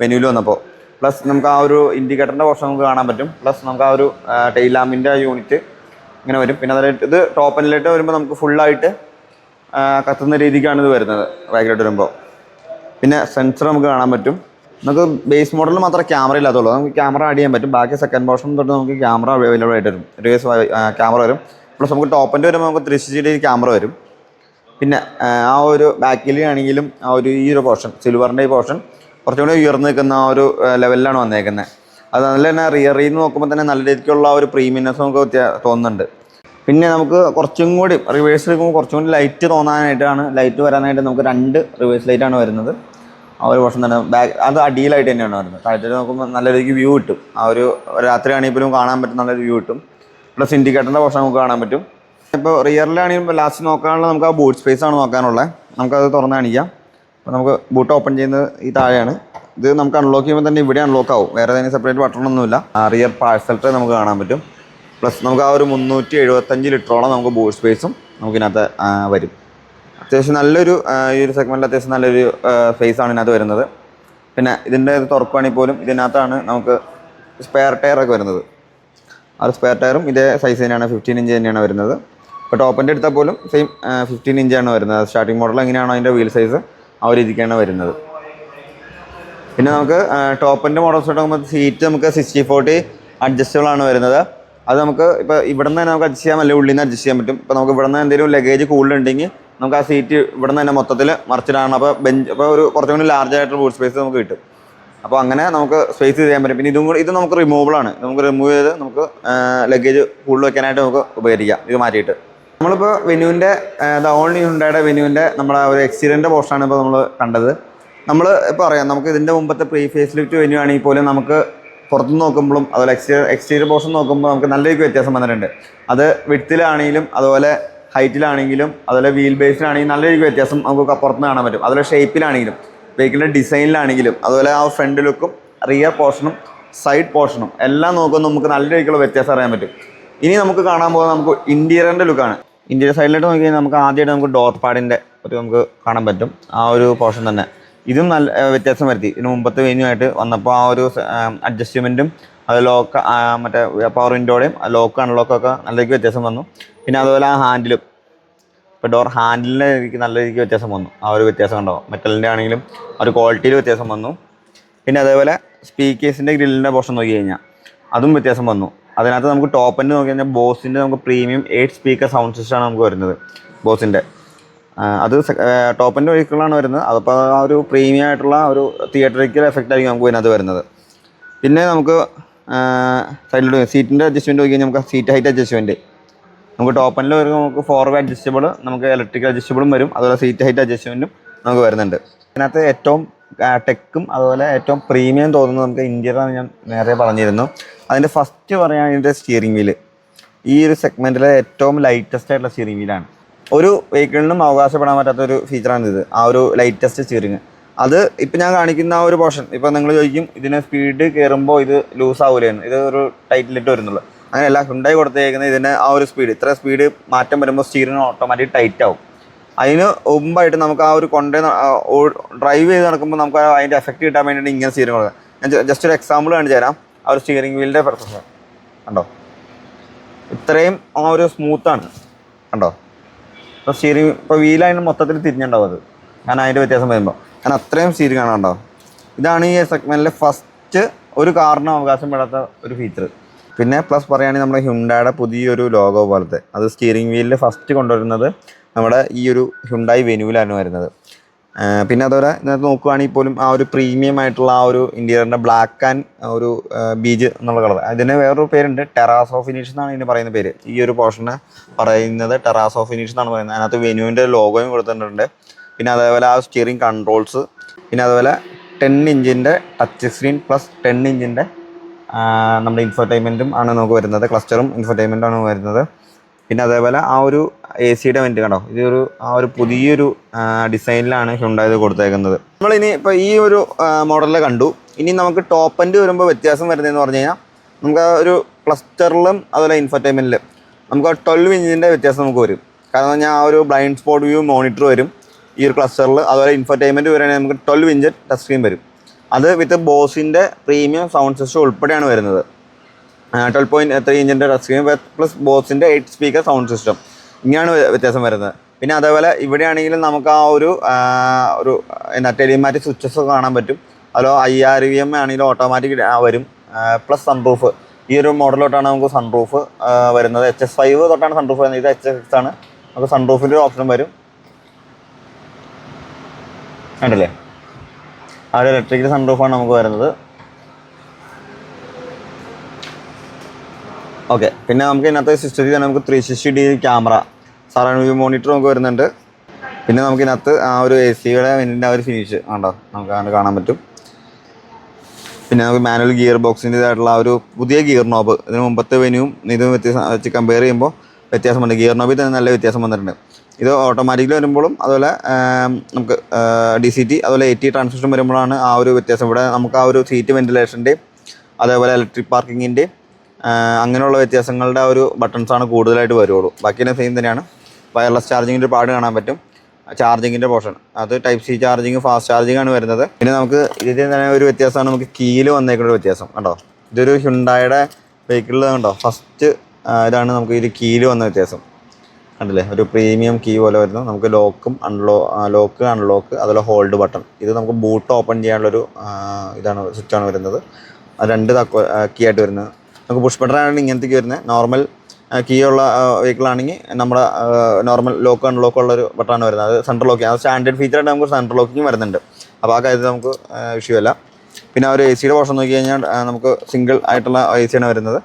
[SPEAKER 1] വെന്യൂവിൽ വന്നപ്പോൾ. പ്ലസ് നമുക്ക് ആ ഒരു ഇൻഡിക്കേറ്ററിന്റെ പോർഷൻ നമുക്ക് കാണാൻ പറ്റും. പ്ലസ് നമുക്ക് ആ ഒരു ടെയിൽ ലാമ്പിന്റെ യൂണിറ്റ് ഇങ്ങനെ വരും. പിന്നെ അതായത് ഇത് ടോപ്പ് എൻഡിലേക്ക് വരുമ്പോൾ നമുക്ക് ഫുള്ളായിട്ട് കത്തുന്ന രീതിക്കാണ് ഇത് വരുന്നത്. ബാക്കിലോട്ട് വരുമ്പോൾ പിന്നെ സെൻസർ നമുക്ക് കാണാൻ പറ്റും. നമുക്ക് ബേസ് മോഡലിൽ മാത്രമേ ക്യാമറ ഇല്ലാത്തുള്ളൂ. നമുക്ക് ക്യാമറ ആഡ് ചെയ്യാൻ പറ്റും. ബാക്കി സെക്കൻഡ് പോർഷൻ തൊട്ട് നമുക്ക് ക്യാമറ അവൈലബിൾ ആയിട്ട് വരും. റിവേഴ്സ് ക്യാമറ വരും. പ്ലസ് നമുക്ക് ടോപ്പിന്റെ വരുമ്പോൾ നമുക്ക് ത്രീ സിക്സ്റ്റി ഡിഗ്രി ക്യാമറ വരും. പിന്നെ ആ, ഒരു ബാക്കിൽ ആണെങ്കിലും ആ ഒരു ഈ ഒരു പോർഷൻ സിൽവറിന്റെ ഈ പോർഷൻ കുറച്ചും കൂടി ഉയർന്നു നിൽക്കുന്ന ആ ഒരു ലെവലിലാണ് വന്നേക്കുന്നത് അത് നല്ല തന്നെ റിയറിൽ നിന്ന് നോക്കുമ്പോൾ തന്നെ നല്ല രീതിക്കുള്ള ഒരു പ്രീമിയംനെസ് നമുക്ക് തോന്നുന്നുണ്ട്. പിന്നെ നമുക്ക് കുറച്ചും കൂടി റിവേഴ്സ് എടുക്കുമ്പോൾ കുറച്ചും കൂടി ലൈറ്റ് തോന്നാനായിട്ടാണ് ലൈറ്റ് വരാനായിട്ട് നമുക്ക് രണ്ട് റിവേഴ്സ് ലൈറ്റാണ് വരുന്നത്. ആ ഒരു പോർഷൻ തന്നെ ബാക്ക് അത് അടിയിലായിട്ട് തന്നെയാണ് വരുന്നത് താഴത്തേക്ക് നോക്കുമ്പോൾ നല്ല രീതിക്ക് വ്യൂ കിട്ടും. ആ ഒരു രാത്രി ആണെങ്കിൽ പോലും കാണാൻ പറ്റും നല്ലൊരു വ്യൂ കിട്ടും. പ്ലസ് ഇൻഡിക്കേറ്ററിന്റെ പോർഷൻ നമുക്ക് കാണാൻ പറ്റും. ഇപ്പോൾ റിയറിലാണെങ്കിലും ലാസ്റ്റ് നോക്കാനുള്ള നമുക്ക് ആ ബൂട്ട് സ്പേസ് ആണ് നോക്കാനുള്ളത്. നമുക്കത് തുറന്ന് കാണിക്കാം. അപ്പോൾ നമുക്ക് ബൂട്ട് ഓപ്പൺ ചെയ്യുന്നത് ഈ താഴെയാണ്. ഇത് നമുക്ക് അൺലോക്ക് ചെയ്യുമ്പോൾ തന്നെ ഇവിടെ അൺലോക്ക് ആവും. വേറെ ഏതെങ്കിലും സെപ്പറേറ്റ് ബട്ടണൊന്നുമില്ല ആ റിയർ പാഴ്സൽ ട്രേ നമുക്ക് കാണാൻ പറ്റും. പ്ലസ് നമുക്ക് ആ ഒരു മുന്നൂറ്റി എഴുപത്തഞ്ച് ലിറ്ററോളം നമുക്ക് ബൂട്ട് സ്പേസും നമുക്കിനകത്ത് വരും. അത്യാവശ്യം നല്ലൊരു ഈ ഒരു സെഗ്മെന്റിൽ അത്യാവശ്യം നല്ലൊരു ഫേസ് ആണ് ഇതിനകത്ത് വരുന്നത്. പിന്നെ ഇതിന്റെ ഇത് തുറക്കുവാണെങ്കിൽ പോലും ഇതിനകത്താണ് നമുക്ക് സ്പെയർ ടയറൊക്കെ വരുന്നത്. ആ സ്പെയർ ടയറും ഇതേ സൈസ് തന്നെയാണ് ഫിഫ്റ്റീൻ ഇഞ്ച് തന്നെയാണ് വരുന്നത്. ഇപ്പോൾ ടോപ്പിന്റെ എടുത്താൽ പോലും സെയിം ഫിഫ്റ്റീൻ ഇഞ്ചാണ് വരുന്നത്. സ്റ്റാർട്ടിംഗ് മോഡൽ എങ്ങനെയാണോ അതിന്റെ വീൽ സൈസ് ആ ഒരു രീതിക്കാണ് വരുന്നത്. പിന്നെ നമുക്ക് ടോപ്പിന്റെ മോഡൽസ് നോക്കുമ്പോൾ സീറ്റ് നമുക്ക് സിക്സ്റ്റി ഫോർട്ടി അഡ്ജസ്റ്റബിൾ ആണ് വരുന്നത്. അത് നമുക്ക് ഇപ്പോൾ ഇവിടെ നിന്ന് തന്നെ നമുക്ക് അഡ്ജസ്റ്റ് ചെയ്യാൻ അല്ലെങ്കിൽ ഉള്ളിൽ നിന്ന് അഡ്ജസ്റ്റ് ചെയ്യാൻ പറ്റും. ഇപ്പോൾ നമുക്ക് ഇവിടെ നിന്ന് എന്തെങ്കിലും ലഗേജ് കൂടുതലുണ്ടെങ്കിൽ നമുക്ക് ആ സീറ്റ് ഇവിടെ നിന്ന് തന്നെ മൊത്തത്തിൽ മറിച്ചിടാണ് അപ്പോൾ ബെഞ്ച് അപ്പോൾ ഒരു കുറച്ചും കൂടി ലാർജ് ആയിട്ടുള്ള ബൂട്ട് സ്പേസ് നമുക്ക് കിട്ടും. അപ്പോൾ അങ്ങനെ നമുക്ക് സ്പേസ് ചെയ്യാൻ പറ്റും. പിന്നെ ഇതും കൂടി ഇത് നമുക്ക് റിമൂവബിൾ ആണ്. നമുക്ക് റിമൂവ് ചെയ്ത് നമുക്ക് ലഗേജ് കൂടുതൽ വെക്കാനായിട്ട് നമുക്ക് ഉപകരിക്കാം. ഇത് മാറ്റിയിട്ട്. നമ്മളിപ്പോൾ വെനുവിന്റെ ദ ഓൺലി ഹുണ്ടായുടെ വെനുവിന്റെ നമ്മുടെ ഒരു എക്സ്റ്റീരിയറിന്റെ പോർഷനാണ് ഇപ്പോൾ നമ്മൾ കണ്ടത്. നമ്മൾ ഇപ്പോൾ അറിയാം നമുക്ക് ഇതിന്റെ മുമ്പത്തെ പ്രീ ഫേസ് ലിഫ്റ്റ് വെന്യൂ ആണെങ്കിൽ പോലും നമുക്ക് പുറത്തുനിന്ന് നോക്കുമ്പോഴും അതുപോലെ എക്സ്റ്റീരിയർ എക്സ്റ്റീരിയർ പോർഷൻ നോക്കുമ്പോൾ നമുക്ക് നല്ല രീതിക്ക് വ്യത്യാസം വന്നിട്ടുണ്ട്. അത് വിട്ടിലാണെങ്കിലും അതുപോലെ ഹൈറ്റിലാണെങ്കിലും അതുപോലെ വീൽ ബേസിലാണെങ്കിലും നല്ല രീതിക്ക് വ്യത്യാസം നമുക്ക് പുറത്തുനിന്ന് കാണാൻ പറ്റും. അതുപോലെ ഷേപ്പിലാണെങ്കിലും വെഹിക്കിളിന്റെ ഡിസൈനിലാണെങ്കിലും അതുപോലെ ആ ഫ്രണ്ട് ലുക്കും റിയർ പോർഷനും സൈഡ് പോർഷനും എല്ലാം നോക്കുമ്പോൾ നമുക്ക് നല്ല രീതിക്കുള്ള വ്യത്യാസം അറിയാൻ പറ്റും. ഇനി നമുക്ക് കാണാൻ പോകുന്നത് നമുക്ക് ഇന്റീരിയറിന്റെ ലുക്കാണ് ഇന്റീരിയർ സൈഡിലോട്ട് നോക്കി കഴിഞ്ഞാൽ നമുക്ക് ആദ്യമായിട്ട് നമുക്ക് ഡോർ പാഡിന്റെ ഒരു നമുക്ക് കാണാൻ പറ്റും. ആ ഒരു പോർഷൻ തന്നെ. ഇതും നല്ല വ്യത്യാസം വരുത്തി. ഇതിന് മുമ്പത്തെ വെന്യൂ ആയിട്ട് വന്നപ്പോൾ ആ ഒരു അഡ്ജസ്റ്റ്മെന്റും അത് ലോക്ക് മറ്റേ പവർ വിൻഡോയുടെയും ലോക്ക് അൺലോക്കൊക്കെ നല്ല രീതിക്ക് വ്യത്യാസം വന്നു. പിന്നെ അതുപോലെ ആ ഹാൻഡിലും ഇപ്പോൾ ഡോർ ഹാൻഡിലിന്റെ എനിക്ക് നല്ല രീതിക്ക് വ്യത്യാസം വന്നു. ആ ഒരു വ്യത്യാസം ഉണ്ടാവും മെറ്റലിന്റെ ആണെങ്കിലും ആ ഒരു ക്വാളിറ്റിയിൽ വ്യത്യാസം വന്നു. പിന്നെ അതേപോലെ സ്പീക്കേഴ്സിന്റെ ഗ്രില്ലിന്റെ പോർഷൻ നോക്കി കഴിഞ്ഞാൽ അതും വ്യത്യാസം വന്നു. അതിനകത്ത് നമുക്ക് ടോപ്പ് എൻഡ് നോക്കി കഴിഞ്ഞാൽ ബോസിന്റെ നമുക്ക് premium eight speaker sound system ആണ് നമുക്ക് വരുന്നത് ബോസിന്റെ അത് ടോപ്പ് എൻഡ് വെഹിക്കിളാണ് വരുന്നത്. അതപ്പോൾ ആ ഒരു പ്രീമിയം ആയിട്ടുള്ള ഒരു തിയേറ്ററിക്കൽ എഫക്റ്റ് ആയിരിക്കും നമുക്ക് ഇതിനകത്ത് വരുന്നത്. പിന്നെ നമുക്ക് സൈഡിലോട്ട് സീറ്റിന്റെ അഡ്ജസ്റ്റ്മെന്റ് നോക്കി നമുക്ക് സീറ്റ് ഹൈറ്റ് അഡ്ജസ്റ്റ്മെന്റ് നമുക്ക് ടോപ്പനിൽ വരുമ്പോൾ നമുക്ക് ഫോർവേഡ് അഡ്ജസ്റ്റബിൾ നമുക്ക് ഇലക്ട്രിക്കൽ അഡ്ജസ്റ്റബിളും വരും. അതുപോലെ സീറ്റ് ഹൈറ്റ് അഡ്ജസ്റ്റ്മെന്റും നമുക്ക് വരുന്നുണ്ട്. ഇതിനകത്ത് ഏറ്റവും ടെക്കും അതുപോലെ ഏറ്റവും പ്രീമിയം തോന്നുന്നത് നമുക്ക് ഇന്ത്യയിലാണ് ഞാൻ നേരെ പറഞ്ഞിരുന്നു. അതിന്റെ ഫസ്റ്റ് പറയുകയാണെങ്കിൽ സ്റ്റിയറിംഗ് വീൽ ഈ ഒരു സെഗ്മെന്റിലെ ഏറ്റവും ലൈറ്റസ്റ്റ് ആയിട്ടുള്ള സ്റ്റിയറിംഗ് വീലാണ് ഒരു വെഹിക്കിളിനും അവകാശപ്പെടാൻ പറ്റാത്ത ഒരു ഫീച്ചറാണ് ഇത് ആ ഒരു ലൈറ്റസ്റ്റ് സ്റ്റിയറിംഗ് അത് ഇപ്പം ഞാൻ കാണിക്കുന്ന ആ ഒരു പോർഷൻ ഇപ്പം നിങ്ങൾ ചോദിക്കും ഇതിന് സ്പീഡ് കയറുമ്പോൾ ഇത് ലൂസ് ആവൂലെന്ന് ഇത് ഒരു ടൈറ്റിലിട്ട് വരുന്നുള്ളൂ. അങ്ങനെയല്ല ഹുണ്ടായി കൊടുത്തേക്കുന്നത് ഇതിന് ആ ഒരു സ്പീഡ് ഇത്ര സ്പീഡ് മാറ്റം വരുമ്പോൾ സ്റ്റിയറിംഗ് ഓട്ടോമാറ്റിക് ടൈറ്റ് ആവും. അതിന് മുമ്പായിട്ട് നമുക്ക് ആ ഒരു കൊണ്ടേ ഡ്രൈവ് ചെയ്ത് നടക്കുമ്പോൾ നമുക്ക് അതിന്റെ എഫക്റ്റ് കിട്ടാൻ വേണ്ടിയിട്ട് ഇങ്ങനെ സ്റ്റിയറിംഗ് കൊടുക്കാം. ഞാൻ ജസ്റ്റ് ഒരു എക്സാമ്പിൾ കാണിച്ചു തരാം. ആ ഒരു സ്റ്റിയറിംഗ് വീലിന്റെ പെർഫെക്ഷൻ കണ്ടോ? ഇത്രയും ആ ഒരു സ്മൂത്താണ് കണ്ടോ? ഇപ്പോൾ സ്റ്റിയറിംഗ് ഇപ്പോൾ വീലായിട്ട് മൊത്തത്തിൽ തിരിഞ്ഞുണ്ടാവും അത്. കാരണം അതിന്റെ വ്യത്യാസം വരുമ്പോൾ കാരണം അത്രയും സ്റ്റിയറിംഗ് കാണാണ്ടോ ഇതാണ് ഈ സെഗ്മെന്റിലെ ഫസ്റ്റ് ഒരു കാറിനും അവകാശപ്പെടാത്ത ഒരു ഫീച്ചർ പിന്നെ പ്ലസ് പറയുകയാണെങ്കിൽ നമ്മുടെ ഹ്യുണ്ടായുടെ പുതിയൊരു ലോഗോ പോലത്തെ അത് സ്റ്റിയറിംഗ് വീലിൽ ഫസ്റ്റ് കൊണ്ടുവരുന്നത് നമ്മുടെ ഈ ഒരു ഹ്യുണ്ടായി വെനുവിലാണ് വരുന്നത്. പിന്നെ അതുപോലെ ഇതിനകത്ത് നോക്കുകയാണെങ്കിൽ പോലും ആ ഒരു പ്രീമിയം ആയിട്ടുള്ള ആ ഒരു ഇന്റീരിയറിന്റെ ബ്ലാക്ക് ആൻഡ് ഒരു ബീജ് എന്നുള്ള കളർ അതിന് വേറൊരു പേരുണ്ട് ടെറാസോ ഫിനിഷ് എന്നാണ് ഇതിന് പറയുന്ന പേര്. ഈ ഒരു പോർഷന് പറയുന്നത് ടെറാസോ ഫിനിഷ് എന്നാണ് പറയുന്നത്. അതിനകത്ത് വെനുവിന്റെ ലോഗോയും കൊടുത്തിട്ടുണ്ട്. പിന്നെ അതേപോലെ ആ സ്റ്റിയറിംഗ് കൺട്രോൾസ് പിന്നെ അതുപോലെ ടെൻ ഇഞ്ചിന്റെ ടച്ച് സ്ക്രീൻ പ്ലസ് ടെൻ ഇഞ്ചിന്റെ നമ്മുടെ ഇൻഫർടൈൻമെന്റും ആണ് നമുക്ക് വരുന്നത്. ക്ലസ്റ്ററും ഇൻഫർടൈൻമെന്റും ആണ് വരുന്നത്. പിന്നെ അതേപോലെ ആ ഒരു എ സിയുടെ വെന്റ് കണ്ടോ? ഇതൊരു ആ ഒരു പുതിയൊരു ഡിസൈനിലാണ് ഹ്യുണ്ടായത് കൊടുത്തേക്കുന്നത്. നമ്മളിനി ഇപ്പോൾ ഈ ഒരു മോഡലിൽ കണ്ടു. ഇനി നമുക്ക് ടോപ്പ് എൻഡ് വരുമ്പോൾ വ്യത്യാസം വരുന്നതെന്ന് പറഞ്ഞു കഴിഞ്ഞാൽ നമുക്ക് ഒരു ക്ലസ്റ്ററിലും അതുപോലെ ഇൻഫർടൈൻമെന്റിലും നമുക്ക് ട്വൽവ് ഇഞ്ചിന്റെ വ്യത്യാസം നമുക്ക് വരും. കാരണം പറഞ്ഞാൽ ആ ഒരു ബ്ലൈൻഡ് സ്പോട്ട് വ്യൂ മോണിറ്റർ വരും. ഈ ഒരു ക്ലസ്റ്ററിൽ അതുപോലെ ഇൻഫർടൈൻമെന്റ് വരികയാണെങ്കിൽ നമുക്ക് ട്വൽവ് ഇഞ്ച് ടച്ച് സ്ക്രീൻ വരും. അത് വിത്ത് ബോസിന്റെ പ്രീമിയം സൗണ്ട് സിസ്റ്റം ഉൾപ്പെടെയാണ് വരുന്നത്. ട്വൽവ് പോയിന്റ് ത്രീ ഇഞ്ചിന്റെ ടച്ച് സ്ക്രീൻ പ്ലസ് ബോസിന്റെ എയ്റ്റ് സ്പീക്കർ സൗണ്ട് സിസ്റ്റം ഇങ്ങനെയാണ് വ്യത്യാസം വരുന്നത്. പിന്നെ അതേപോലെ ഇവിടെയാണെങ്കിലും നമുക്ക് ആ ഒരു ഒരു എന്താ ടെലിമാറ്റിക് സ്വിച്ചസ് കാണാൻ പറ്റും. അതോ ഐ ആർ വി എം ആണെങ്കിലും ഓട്ടോമാറ്റിക് വരും. പ്ലസ് സൺറൂഫ് ഈ ഒരു മോഡലോട്ടാണ് നമുക്ക് സൺറൂഫ് വരുന്നത്. എച്ച് എസ് ഫൈവ് തൊട്ടാണ് സൺറൂഫ് വരുന്നത്. ഇത് എച്ച് എസ് ആണ്. നമുക്ക് സൺറൂഫിന്റെ ഒരു ഓപ്ഷൻ വരും. കണ്ടില്ലേ ആ ഒരു ഇലക്ട്രിക്കൽ സൺറൂഫാണ് നമുക്ക് വരുന്നത്. ഓക്കെ പിന്നെ നമുക്ക് ഇതിനകത്ത് സിസ്റ്റത്തിൽ തന്നെ നമുക്ക് three sixty D camera surround view monitor നമുക്ക് വരുന്നുണ്ട്. പിന്നെ നമുക്ക് ഇതിനകത്ത് ആ ഒരു എ സിയുടെ വെന്റിന്റെ ആ ഒരു ഫിനിഷ് ഉണ്ടോ നമുക്ക് അങ്ങനെ കാണാൻ പറ്റും. പിന്നെ നമുക്ക് മാനുവൽ ഗിയർ ബോക്സിന്റെതായിട്ടുള്ള ആ ഒരു പുതിയ ഗിയർ നോബ് ഇതിന് മുമ്പത്തെ വെനും ഇതും വ്യത്യാസം വെച്ച് കമ്പയർ ചെയ്യുമ്പോൾ വ്യത്യാസമുണ്ട് ഗിയർ നോബിൽ തന്നെ നല്ല വ്യത്യാസം വന്നിട്ടുണ്ട്. ഇത് ഓട്ടോമാറ്റിക്കലി വരുമ്പോഴും അതുപോലെ നമുക്ക് ഡി സി ടി അതുപോലെ എ ടി ട്രാൻസ്മിഷൻ വരുമ്പോഴാണ് ആ ഒരു വ്യത്യാസം. ഇവിടെ നമുക്ക് ആ ഒരു സീറ്റ് വെന്റിലേഷന്റെയും അതേപോലെ ഇലക്ട്രിക് പാർക്കിങ്ങിന്റെയും അങ്ങനെയുള്ള വ്യത്യാസങ്ങളുടെ ആ ഒരു ബട്ടൺസാണ് കൂടുതലായിട്ട് വരുള്ളൂ. ബാക്കിയെല്ലാം സെയിം തന്നെയാണ്. വയർലെസ് ചാർജിങ്ങിന്റെ പാട് കാണാൻ പറ്റും. ചാർജിങ്ങിന്റെ പോർഷൻ അത് type C charging fast charging ആണ് വരുന്നത്. പിന്നെ നമുക്ക് ഇതിൽ തന്നെ ഒരു വ്യത്യാസമാണ് നമുക്ക് കീയിൽ വന്നേക്കുന്ന വ്യത്യാസം. കണ്ടോ? ഇതൊരു ഹുണ്ടായുടെ വെഹിക്കിളിൽ കണ്ടോ ഫസ്റ്റ് ഇതാണ് നമുക്ക് ഇതിൽ കീയിൽ വന്ന വ്യത്യാസം. കണ്ടില്ലേ? ഒരു പ്രീമിയം കീ പോലെ വരുന്നു. നമുക്ക് ലോക്കും അൺലോ ലോക്ക് അൺലോക്ക് അതുപോലെ ഹോൾഡ് ബട്ടൺ ഇത് നമുക്ക് ബൂട്ട് ഓപ്പൺ ചെയ്യാനുള്ളൊരു ഇതാണ് സ്വിച്ചാണ് വരുന്നത്. രണ്ട് തക്കോ കീ ആയിട്ട് വരുന്നത്. നമുക്ക് പുഷ് ബട്ടൺ ആണ് കീ വരുന്നത്. നോർമൽ കീ ഉള്ള വെഹിക്കിൾ ആണെങ്കിൽ നമ്മുടെ നോർമൽ ലോക്ക് അൺലോക്ക് ഉള്ള ഒരു ബട്ടണാണ് വരുന്നത്. അത് സെൻട്രൽ ലോക്കിങ് അത് സ്റ്റാൻഡേർഡ് ഫീച്ചറായിട്ട് നമുക്ക് സെൻട്രൽ ലോക്കിങ് വരുന്നുണ്ട്. അപ്പോൾ ആ കാര്യത്തിൽ നമുക്ക് ഇഷ്യൂ അല്ല പിന്നെ ആ ഒരു എ സിയുടെ പോർഷൻ നോക്കി കഴിഞ്ഞാൽ നമുക്ക് സിംഗിൾ ആയിട്ടുള്ള എ സിയാണ് വരുന്നത്.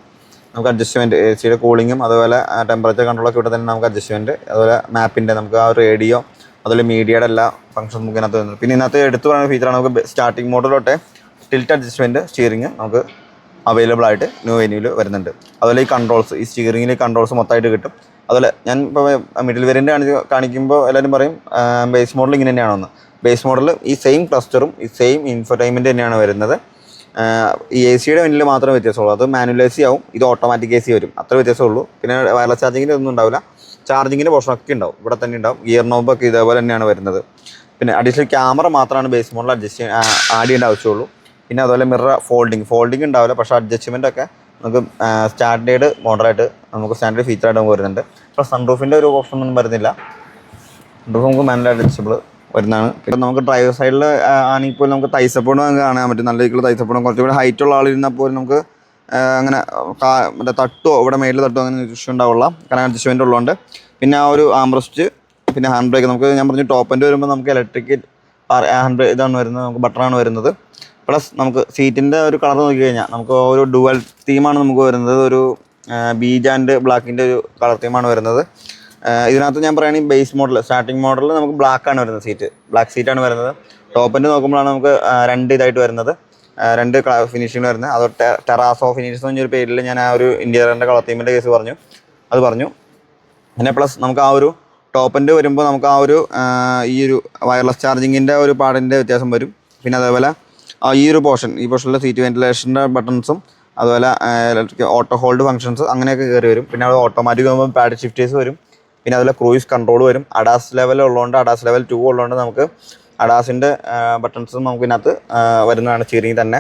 [SPEAKER 1] നമുക്ക് അഡ്ജസ്റ്റ്മെന്റ് എ സിയുടെ കൂളിങ്ങും അതുപോലെ ടെമ്പറേച്ചർ കൺട്രോളൊക്കെ ഇവിടെ തന്നെ നമുക്ക് അഡ്ജസ്റ്റ്മെന്റ് അതുപോലെ മാപ്പിന്റെ നമുക്ക് ആ റേഡിയോ അതുപോലെ മീഡിയയുടെ എല്ലാ ഫംഗ്ഷൻ നമുക്ക് ഇതിനകത്ത് വരുന്നത് പിന്നെ ഇതിനകത്ത് എടുത്തു പറയുന്ന ഫീച്ചറാണ് നമുക്ക് starting model tilt adjustment steering നമുക്ക് അവൈലബിൾ ആയിട്ട് ന്യൂ വെന്യൂവിൽ വരുന്നുണ്ട്. അതുപോലെ ഈ കൺട്രോൾസ് ഈ സ്റ്റിയറിങ്ങിൽ കൺട്രോൾസ് മൊത്തമായിട്ട് കിട്ടും. അതുപോലെ ഞാൻ ഇപ്പോൾ മിഡിൽ വേരിയന്റ് കാണിച്ച് കാണിക്കുമ്പോൾ എല്ലാവരും പറയും ബേസ് മോഡൽ ഇങ്ങനെ തന്നെയാണെന്ന്. ബേസ് മോഡൽ ഈ സെയിം ക്ലസ്റ്ററും ഈ സെയിം ഇൻഫർടൈൻമെന്റ് തന്നെയാണ് വരുന്നത്. ഈ എ സിയുടെ മുന്നിൽ മാത്രമേ വ്യത്യാസമുള്ളൂ. അത് മാനുവൽ എ സി ആവും. ഇത് ഓട്ടോമാറ്റിക് എ സി വരും. അത്ര വ്യത്യാസമുള്ളൂ. പിന്നെ വയർലെസ് ചാർജിങ്ങിന്റെ ഒന്നും ഉണ്ടാവില്ല. ചാർജിങ്ങിന്റെ പോർഷനൊക്കെ ഉണ്ടാവും. ഇവിടെ തന്നെ ഉണ്ടാവും. ഗിയർ നോബൊക്കെ ഇതേപോലെ തന്നെയാണ് വരുന്നത്. പിന്നെ അഡീഷണൽ ക്യാമറ മാത്രമാണ് ബേസ് മോഡൽ അഡ്ജസ്റ്റ് ആഡ് ചെയ്യേണ്ട ആവശ്യമുള്ളൂ. പിന്നെ അതുപോലെ മിറർ ഫോൾഡിങ് ഫോൾഡിങ് ഉണ്ടാവില്ല. പക്ഷേ അഡ്ജസ്റ്റ്മെന്റ് ഒക്കെ നമുക്ക് സ്റ്റാൻഡേർഡ് മോഡലായിട്ട് നമുക്ക് സ്റ്റാൻഡേർഡ് ഫീച്ചറായിട്ട് നമുക്ക് വരുന്നുണ്ട്. ഇപ്പോൾ സൺറൂഫിന്റെ ഒരു ഓപ്ഷൻ ഒന്നും വരുന്നില്ല. സൺറൂഫ് നമുക്ക് മാനുവൽ അഡ്ജസ്റ്റബിൾ വരുന്നതാണ്. പിന്നെ നമുക്ക് ഡ്രൈവർ സൈഡിൽ ആണെങ്കിൽ പോലും നമുക്ക് തൈസപ്പോണ് കാണാൻ പറ്റും. നല്ല രീതിയിലുള്ള തൈസപ്പോണ് സപ്പോർട്ടും കുറച്ചുകൂടി ഹൈറ്റ് ഉള്ള ആളിരുന്നാൽ പോലും നമുക്ക് അങ്ങനെ മറ്റേ തട്ടോ ഇവിടെ മേലിൽ തട്ടോ അങ്ങനെ ഇഷ്യൂ ഉണ്ടാവില്ല കാരണം അഡ്ജസ്റ്റ്മെന്റ് ഉള്ളതുകൊണ്ട് പിന്നെ ആ ഒരു ആംബ്രസ്റ്റ് പിന്നെ ഹാൻഡ് ബ്രേക്ക് നമുക്ക് ഞാൻ പറഞ്ഞു ടോപ്പ് എൻഡ് വരുമ്പോൾ നമുക്ക് ഇലക്ട്രിക് ഹാൻഡ് ഇതാണ് വരുന്നത്. നമുക്ക് ബട്ടറാണ് വരുന്നത്. പ്ലസ് നമുക്ക് സീറ്റിന്റെ ഒരു കളർ നോക്കി കഴിഞ്ഞാൽ നമുക്ക് ഒരു ഡുവൽ തീമാണ് നമുക്ക് വരുന്നത്. ഒരു ബീജ് ആൻഡ് ബ്ലാക്കിന്റെ ഒരു കളർ തീമാണ് വരുന്നത്. ഇതിനകത്ത് ഞാൻ പറയുകയാണെങ്കിൽ ബേസ് മോഡൽ സ്റ്റാർട്ടിംഗ് മോഡലിൽ നമുക്ക് ബ്ലാക്ക് ആണ് വരുന്നത് സീറ്റ് ബ്ലാക്ക് ആണ് വരുന്നത്. ടോപ്പ് എൻഡ് നോക്കുമ്പോഴാണ് നമുക്ക് രണ്ട് ഇതായിട്ട് വരുന്നത്. രണ്ട് ഫിനിഷിംഗ് വരുന്നത്. അത് ടെറാസോ ഫിനിഷ് എന്ന് പറഞ്ഞൊരു പേരിൽ ഞാൻ ആ ഒരു ഇന്ത്യറിന്റെ കളർ തീമിന്റെ കേസ് പറഞ്ഞു. അത് പറഞ്ഞു. പിന്നെ പ്ലസ് നമുക്ക് ആ ഒരു ടോപ്പിന്റെ വരുമ്പോൾ നമുക്ക് ആ ഒരു ഈ ഒരു വയർലെസ് ചാർജിങ്ങിന്റെ ഒരു പാടിന്റെ വ്യത്യാസം വരും. പിന്നെ അതേപോലെ ഈ ഒരു പോർഷൻ ഈ പോർഷനിലെ സീറ്റ് വെന്റിലേഷന്റെ ബട്ടൺസും അതുപോലെ ഇലക്ട്രിക് ഓട്ടോ ഹോൾഡ് ഫംഗ്ഷൻസ് അങ്ങനെയൊക്കെ കയറി വരും. പിന്നെ അത് ഓട്ടോമാറ്റിക് ആകുമ്പോൾ പാഡ് ഷിഫ്റ്റേഴ്സ് വരും. പിന്നെ അതുപോലെ ക്രൂയിസ് കൺട്രോൾ വരും. അഡാസ് ലെവൽ ഉള്ളതുകൊണ്ട് അഡാസ് ലെവൽ ടു ഉള്ളതുകൊണ്ട് നമുക്ക് അഡാസിന്റെ ബട്ടൺസും നമുക്ക് ഇതിനകത്ത് വരുന്നതാണ് സ്റ്റിയറിംഗ് തന്നെ.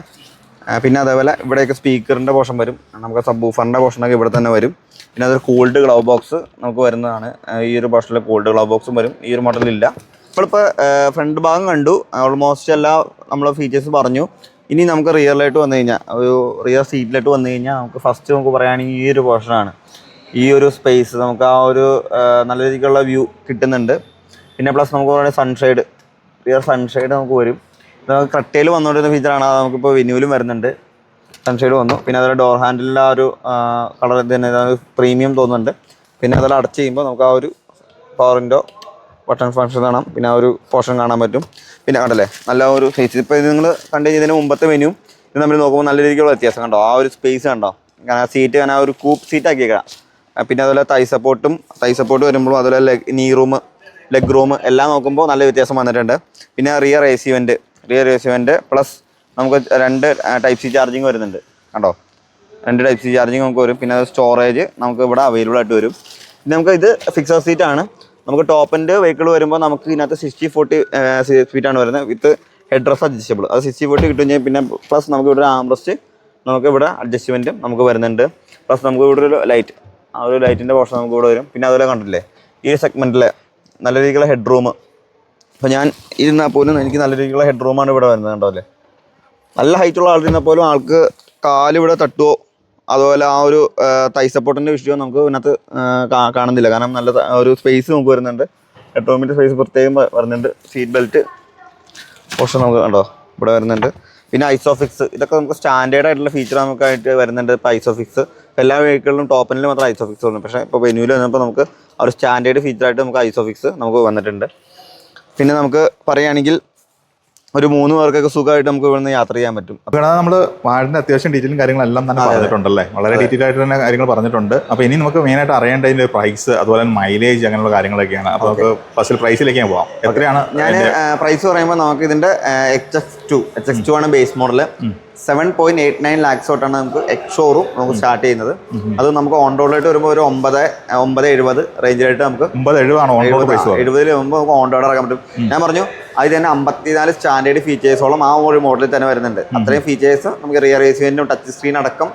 [SPEAKER 1] പിന്നെ അതേപോലെ ഇവിടെയൊക്കെ സ്പീക്കറിന്റെ പോഷൻ വരും. നമുക്ക് സബ് ബൂഫറിന്റെ പോർഷനൊക്കെ ഇവിടെ തന്നെ വരും. പിന്നെ അതൊരു കൂൾഡ് ഗ്ലൗ ബോക്സ് നമുക്ക് വരുന്നതാണ്. ഈ ഒരു പോർഷനിൽ കൂൾഡ് ഗ്ലൗ ബോക്സും വരും. ഈ ഒരു മോഡലില്ല നമ്മളിപ്പോൾ ഫ്രണ്ട് ഭാഗം കണ്ടു. ഓൾമോസ്റ്റ് എല്ലാ നമ്മൾ ഫീച്ചേഴ്സ് പറഞ്ഞു. ഇനി നമുക്ക് റിയറിലായിട്ട് വന്നു കഴിഞ്ഞാൽ ഒരു റിയർ സീറ്റിലായിട്ട് വന്നു കഴിഞ്ഞാൽ നമുക്ക് ഫസ്റ്റ് നമുക്ക് പറയുകയാണെങ്കിൽ ഈ ഒരു പോർഷനാണ് ഈ ഒരു സ്പേസ് നമുക്ക് ആ ഒരു നല്ല രീതിക്കുള്ള വ്യൂ കിട്ടുന്നുണ്ട്. പിന്നെ പ്ലസ് നമുക്ക് പറയുന്നത് സൺഷെയ്ഡ് റിയർ സൺഷെയ്ഡ് നമുക്ക് വരും. നമുക്ക് കട്ടയിൽ വന്നുകൊണ്ടിരുന്ന ഫീച്ചറാണ് അത് നമുക്കിപ്പോൾ വെന്യൂവിലും വരുന്നുണ്ട്. സൺഷെയ്ഡ് വന്നു. പിന്നെ അതുപോലെ ഡോർ ഹാൻഡിലിന്റെ ആ ഒരു കളർ തന്നെ പ്രീമിയം തോന്നുന്നുണ്ട്. പിന്നെ അതുപോലെ അടച്ച് ചെയ്യുമ്പോൾ നമുക്ക് ആ ഒരു പവറിന്റെ ബട്ടൺ ഫംഗ്ഷൻ കാണാം. പിന്നെ ആ ഒരു പോർഷൻ കാണാൻ പറ്റും. പിന്നെ കണ്ടല്ലേ? നല്ല ഒരു സൈസ് ഇപ്പോൾ ഇത് നിങ്ങൾ കണ്ടു കഴിഞ്ഞതിന് മുമ്പത്തെ മെനു ഇത് നമ്മൾ നോക്കുമ്പോൾ നല്ല രീതിക്കുള്ള വ്യത്യാസം കണ്ടോ? ആ ഒരു സ്പേസ് കണ്ടോ? കാരണം സീറ്റ് ഞാൻ ആ ഒരു കൂപ്പ് സീറ്റ് ആക്കിയേക്കാം. പിന്നെ അതുപോലെ തൈ സപ്പോർട്ടും തൈ സപ്പോർട്ട് വരുമ്പോഴും അതുപോലെ ലെഗ് നീ റൂം ലെഗ് റൂം എല്ലാം നോക്കുമ്പോൾ നല്ല വ്യത്യാസം വന്നിട്ടുണ്ട്. പിന്നെ rear A C rear A C plus നമുക്ക് രണ്ട് ടൈപ്പ് സി ചാർജിങ് വരുന്നുണ്ട്. കണ്ടോ? രണ്ട് ടൈപ്പ് സി ചാർജിങ് നമുക്ക് വരും. പിന്നെ സ്റ്റോറേജ് നമുക്ക് ഇവിടെ അവൈലബിൾ ആയിട്ട് വരും. പിന്നെ നമുക്ക് ഇത് ഫിക്സഡ് സീറ്റ് ആണ്. നമുക്ക് ടോപ്പ് എൻഡ് വെഹിക്കിൾ വരുമ്പോൾ നമുക്ക് ഇതിനകത്ത് സിക്സ്റ്റി ഫോർട്ടി സീറ്റാണ് വരുന്നത്. വിത്ത് ഹെഡ് ഡ്രസ് അഡ്ജസ്റ്റബിൾ അത് സിക്സ്റ്റി ഫോർട്ടി കിട്ടും പിന്നെ പ്ലസ് നമുക്ക് ഇവിടെ ആംബ്രസ്റ്റ് നമുക്ക് ഇവിടെ അഡ്ജസ്റ്റ്മെന്റും നമുക്ക് വരുന്നുണ്ട്. പ്ലസ് നമുക്ക് ഇവിടെ ഒരു ലൈറ്റ് ആ ഒരു ലൈറ്റിന്റെ പോർഷൻ നമുക്ക് ഇവിടെ വരും. പിന്നെ അതുപോലെ കണ്ടില്ലേ ഈ സെഗ്മെന്റിലെ നല്ല രീതിയിലുള്ള ഹെഡ് റൂം അപ്പോൾ ഞാൻ ഇരുന്നാൽ പോലും എനിക്ക് നല്ല രീതിയിലുള്ള ഹെഡ് റൂമാണ് ഇവിടെ വരുന്നത് കണ്ടോ അല്ലേ? നല്ല ഹൈറ്റുള്ള ആളിരുന്നാൽ പോലും ആൾക്ക് കാലിവിടെ തട്ടുവോ? അതുപോലെ ആ ഒരു തൈ സപ്പോർട്ടിന്റെ വിഷയം നമുക്ക് ഇതിനകത്ത് കാണുന്നില്ല. കാരണം നല്ല ഒരു സ്പേസ് നമുക്ക് വരുന്നുണ്ട്. ഹെഡ് റൂമിന്റെ സ്പേസ് പ്രത്യേകം വരുന്നുണ്ട്. സീറ്റ് ബെൽറ്റ് പോർഷൻ നമുക്ക് കണ്ടോ? ഇവിടെ വരുന്നുണ്ട്. പിന്നെ ഐസോഫിക്സ് ഇതൊക്കെ നമുക്ക് സ്റ്റാൻഡേർഡ് ആയിട്ടുള്ള ഫീച്ചർ നമുക്കായിട്ട് വരുന്നുണ്ട്. ഇപ്പോൾ ഐസോഫിക്സ് എല്ലാ വെഹിക്കിളിലും ടോപ്പനിൽ മാത്രം ഐസോഫിക്സ് വന്നു. പക്ഷേ ഇപ്പോൾ വെന്യൂവിൽ വന്നപ്പോൾ നമുക്ക് ആ ഒരു സ്റ്റാൻഡേർഡ് ഫീച്ചറായിട്ട് നമുക്ക് ഐസോഫിക്സ് നമുക്ക് വന്നിട്ടുണ്ട്. പിന്നെ നമുക്ക് പറയുകയാണെങ്കിൽ ഒരു മൂന്ന് പേർക്കൊക്കെ സുഖമായിട്ട് നമുക്ക് ഇവിടുന്ന് യാത്ര ചെയ്യാൻ പറ്റും.
[SPEAKER 2] അപ്പോൾ നമ്മൾ വാർഡിന്റെ അത്യാവശ്യം ഡീറ്റെയിലും കാര്യങ്ങളെല്ലാം തന്നെ പറഞ്ഞിട്ടുണ്ടല്ലേ? വളരെ ഡീറ്റെയിൽ ആയിട്ട് തന്നെ കാര്യങ്ങൾ പറഞ്ഞിട്ടുണ്ട്. അപ്പോൾ ഇനി നമുക്ക് മെയിനായിട്ട് അറിയേണ്ട അതിന്റെ പ്രൈസ് അതുപോലെ തന്നെ മൈലേജ് അങ്ങനെയുള്ള കാര്യങ്ങളൊക്കെയാണ്. അപ്പോൾ നമുക്ക് ഫസ്റ്റ് പ്രൈസിലേക്ക് ഞാൻ പോവാം. എത്രയാണ്
[SPEAKER 1] ഞാൻ പ്രൈസ് പറയുമ്പോൾ നമുക്ക് ഇതിന്റെ H X two H X two ആണ് base model seven point eight nine lakhs തൊട്ടാണ് നമുക്ക് എക്സോറും നമുക്ക് സ്റ്റാർട്ട് ചെയ്യുന്നത്. അത് നമുക്ക് ഓൺ റോഡിലായിട്ട് വരുമ്പോൾ ഒരു ഒമ്പത് ഒമ്പത് എഴുപത് റേഞ്ചിലായിട്ട് നമുക്ക് എഴുപതിൽ വരുമ്പോൾ നമുക്ക് ഓൺ റോഡ് ഇറക്കാൻ പറ്റും. ഞാൻ പറഞ്ഞു അതിൽ തന്നെ അമ്പത്തിനാല് സ്റ്റാൻഡേർഡ് ഫീച്ചേഴ്സോളം ആ ഒരു മോഡലിൽ തന്നെ വരുന്നുണ്ട്. അത്രയും ഫീച്ചേഴ്സ് നമുക്ക് റിയർ ഏസിയന്റും ടച്ച് സ്ക്രീൻ അടക്കം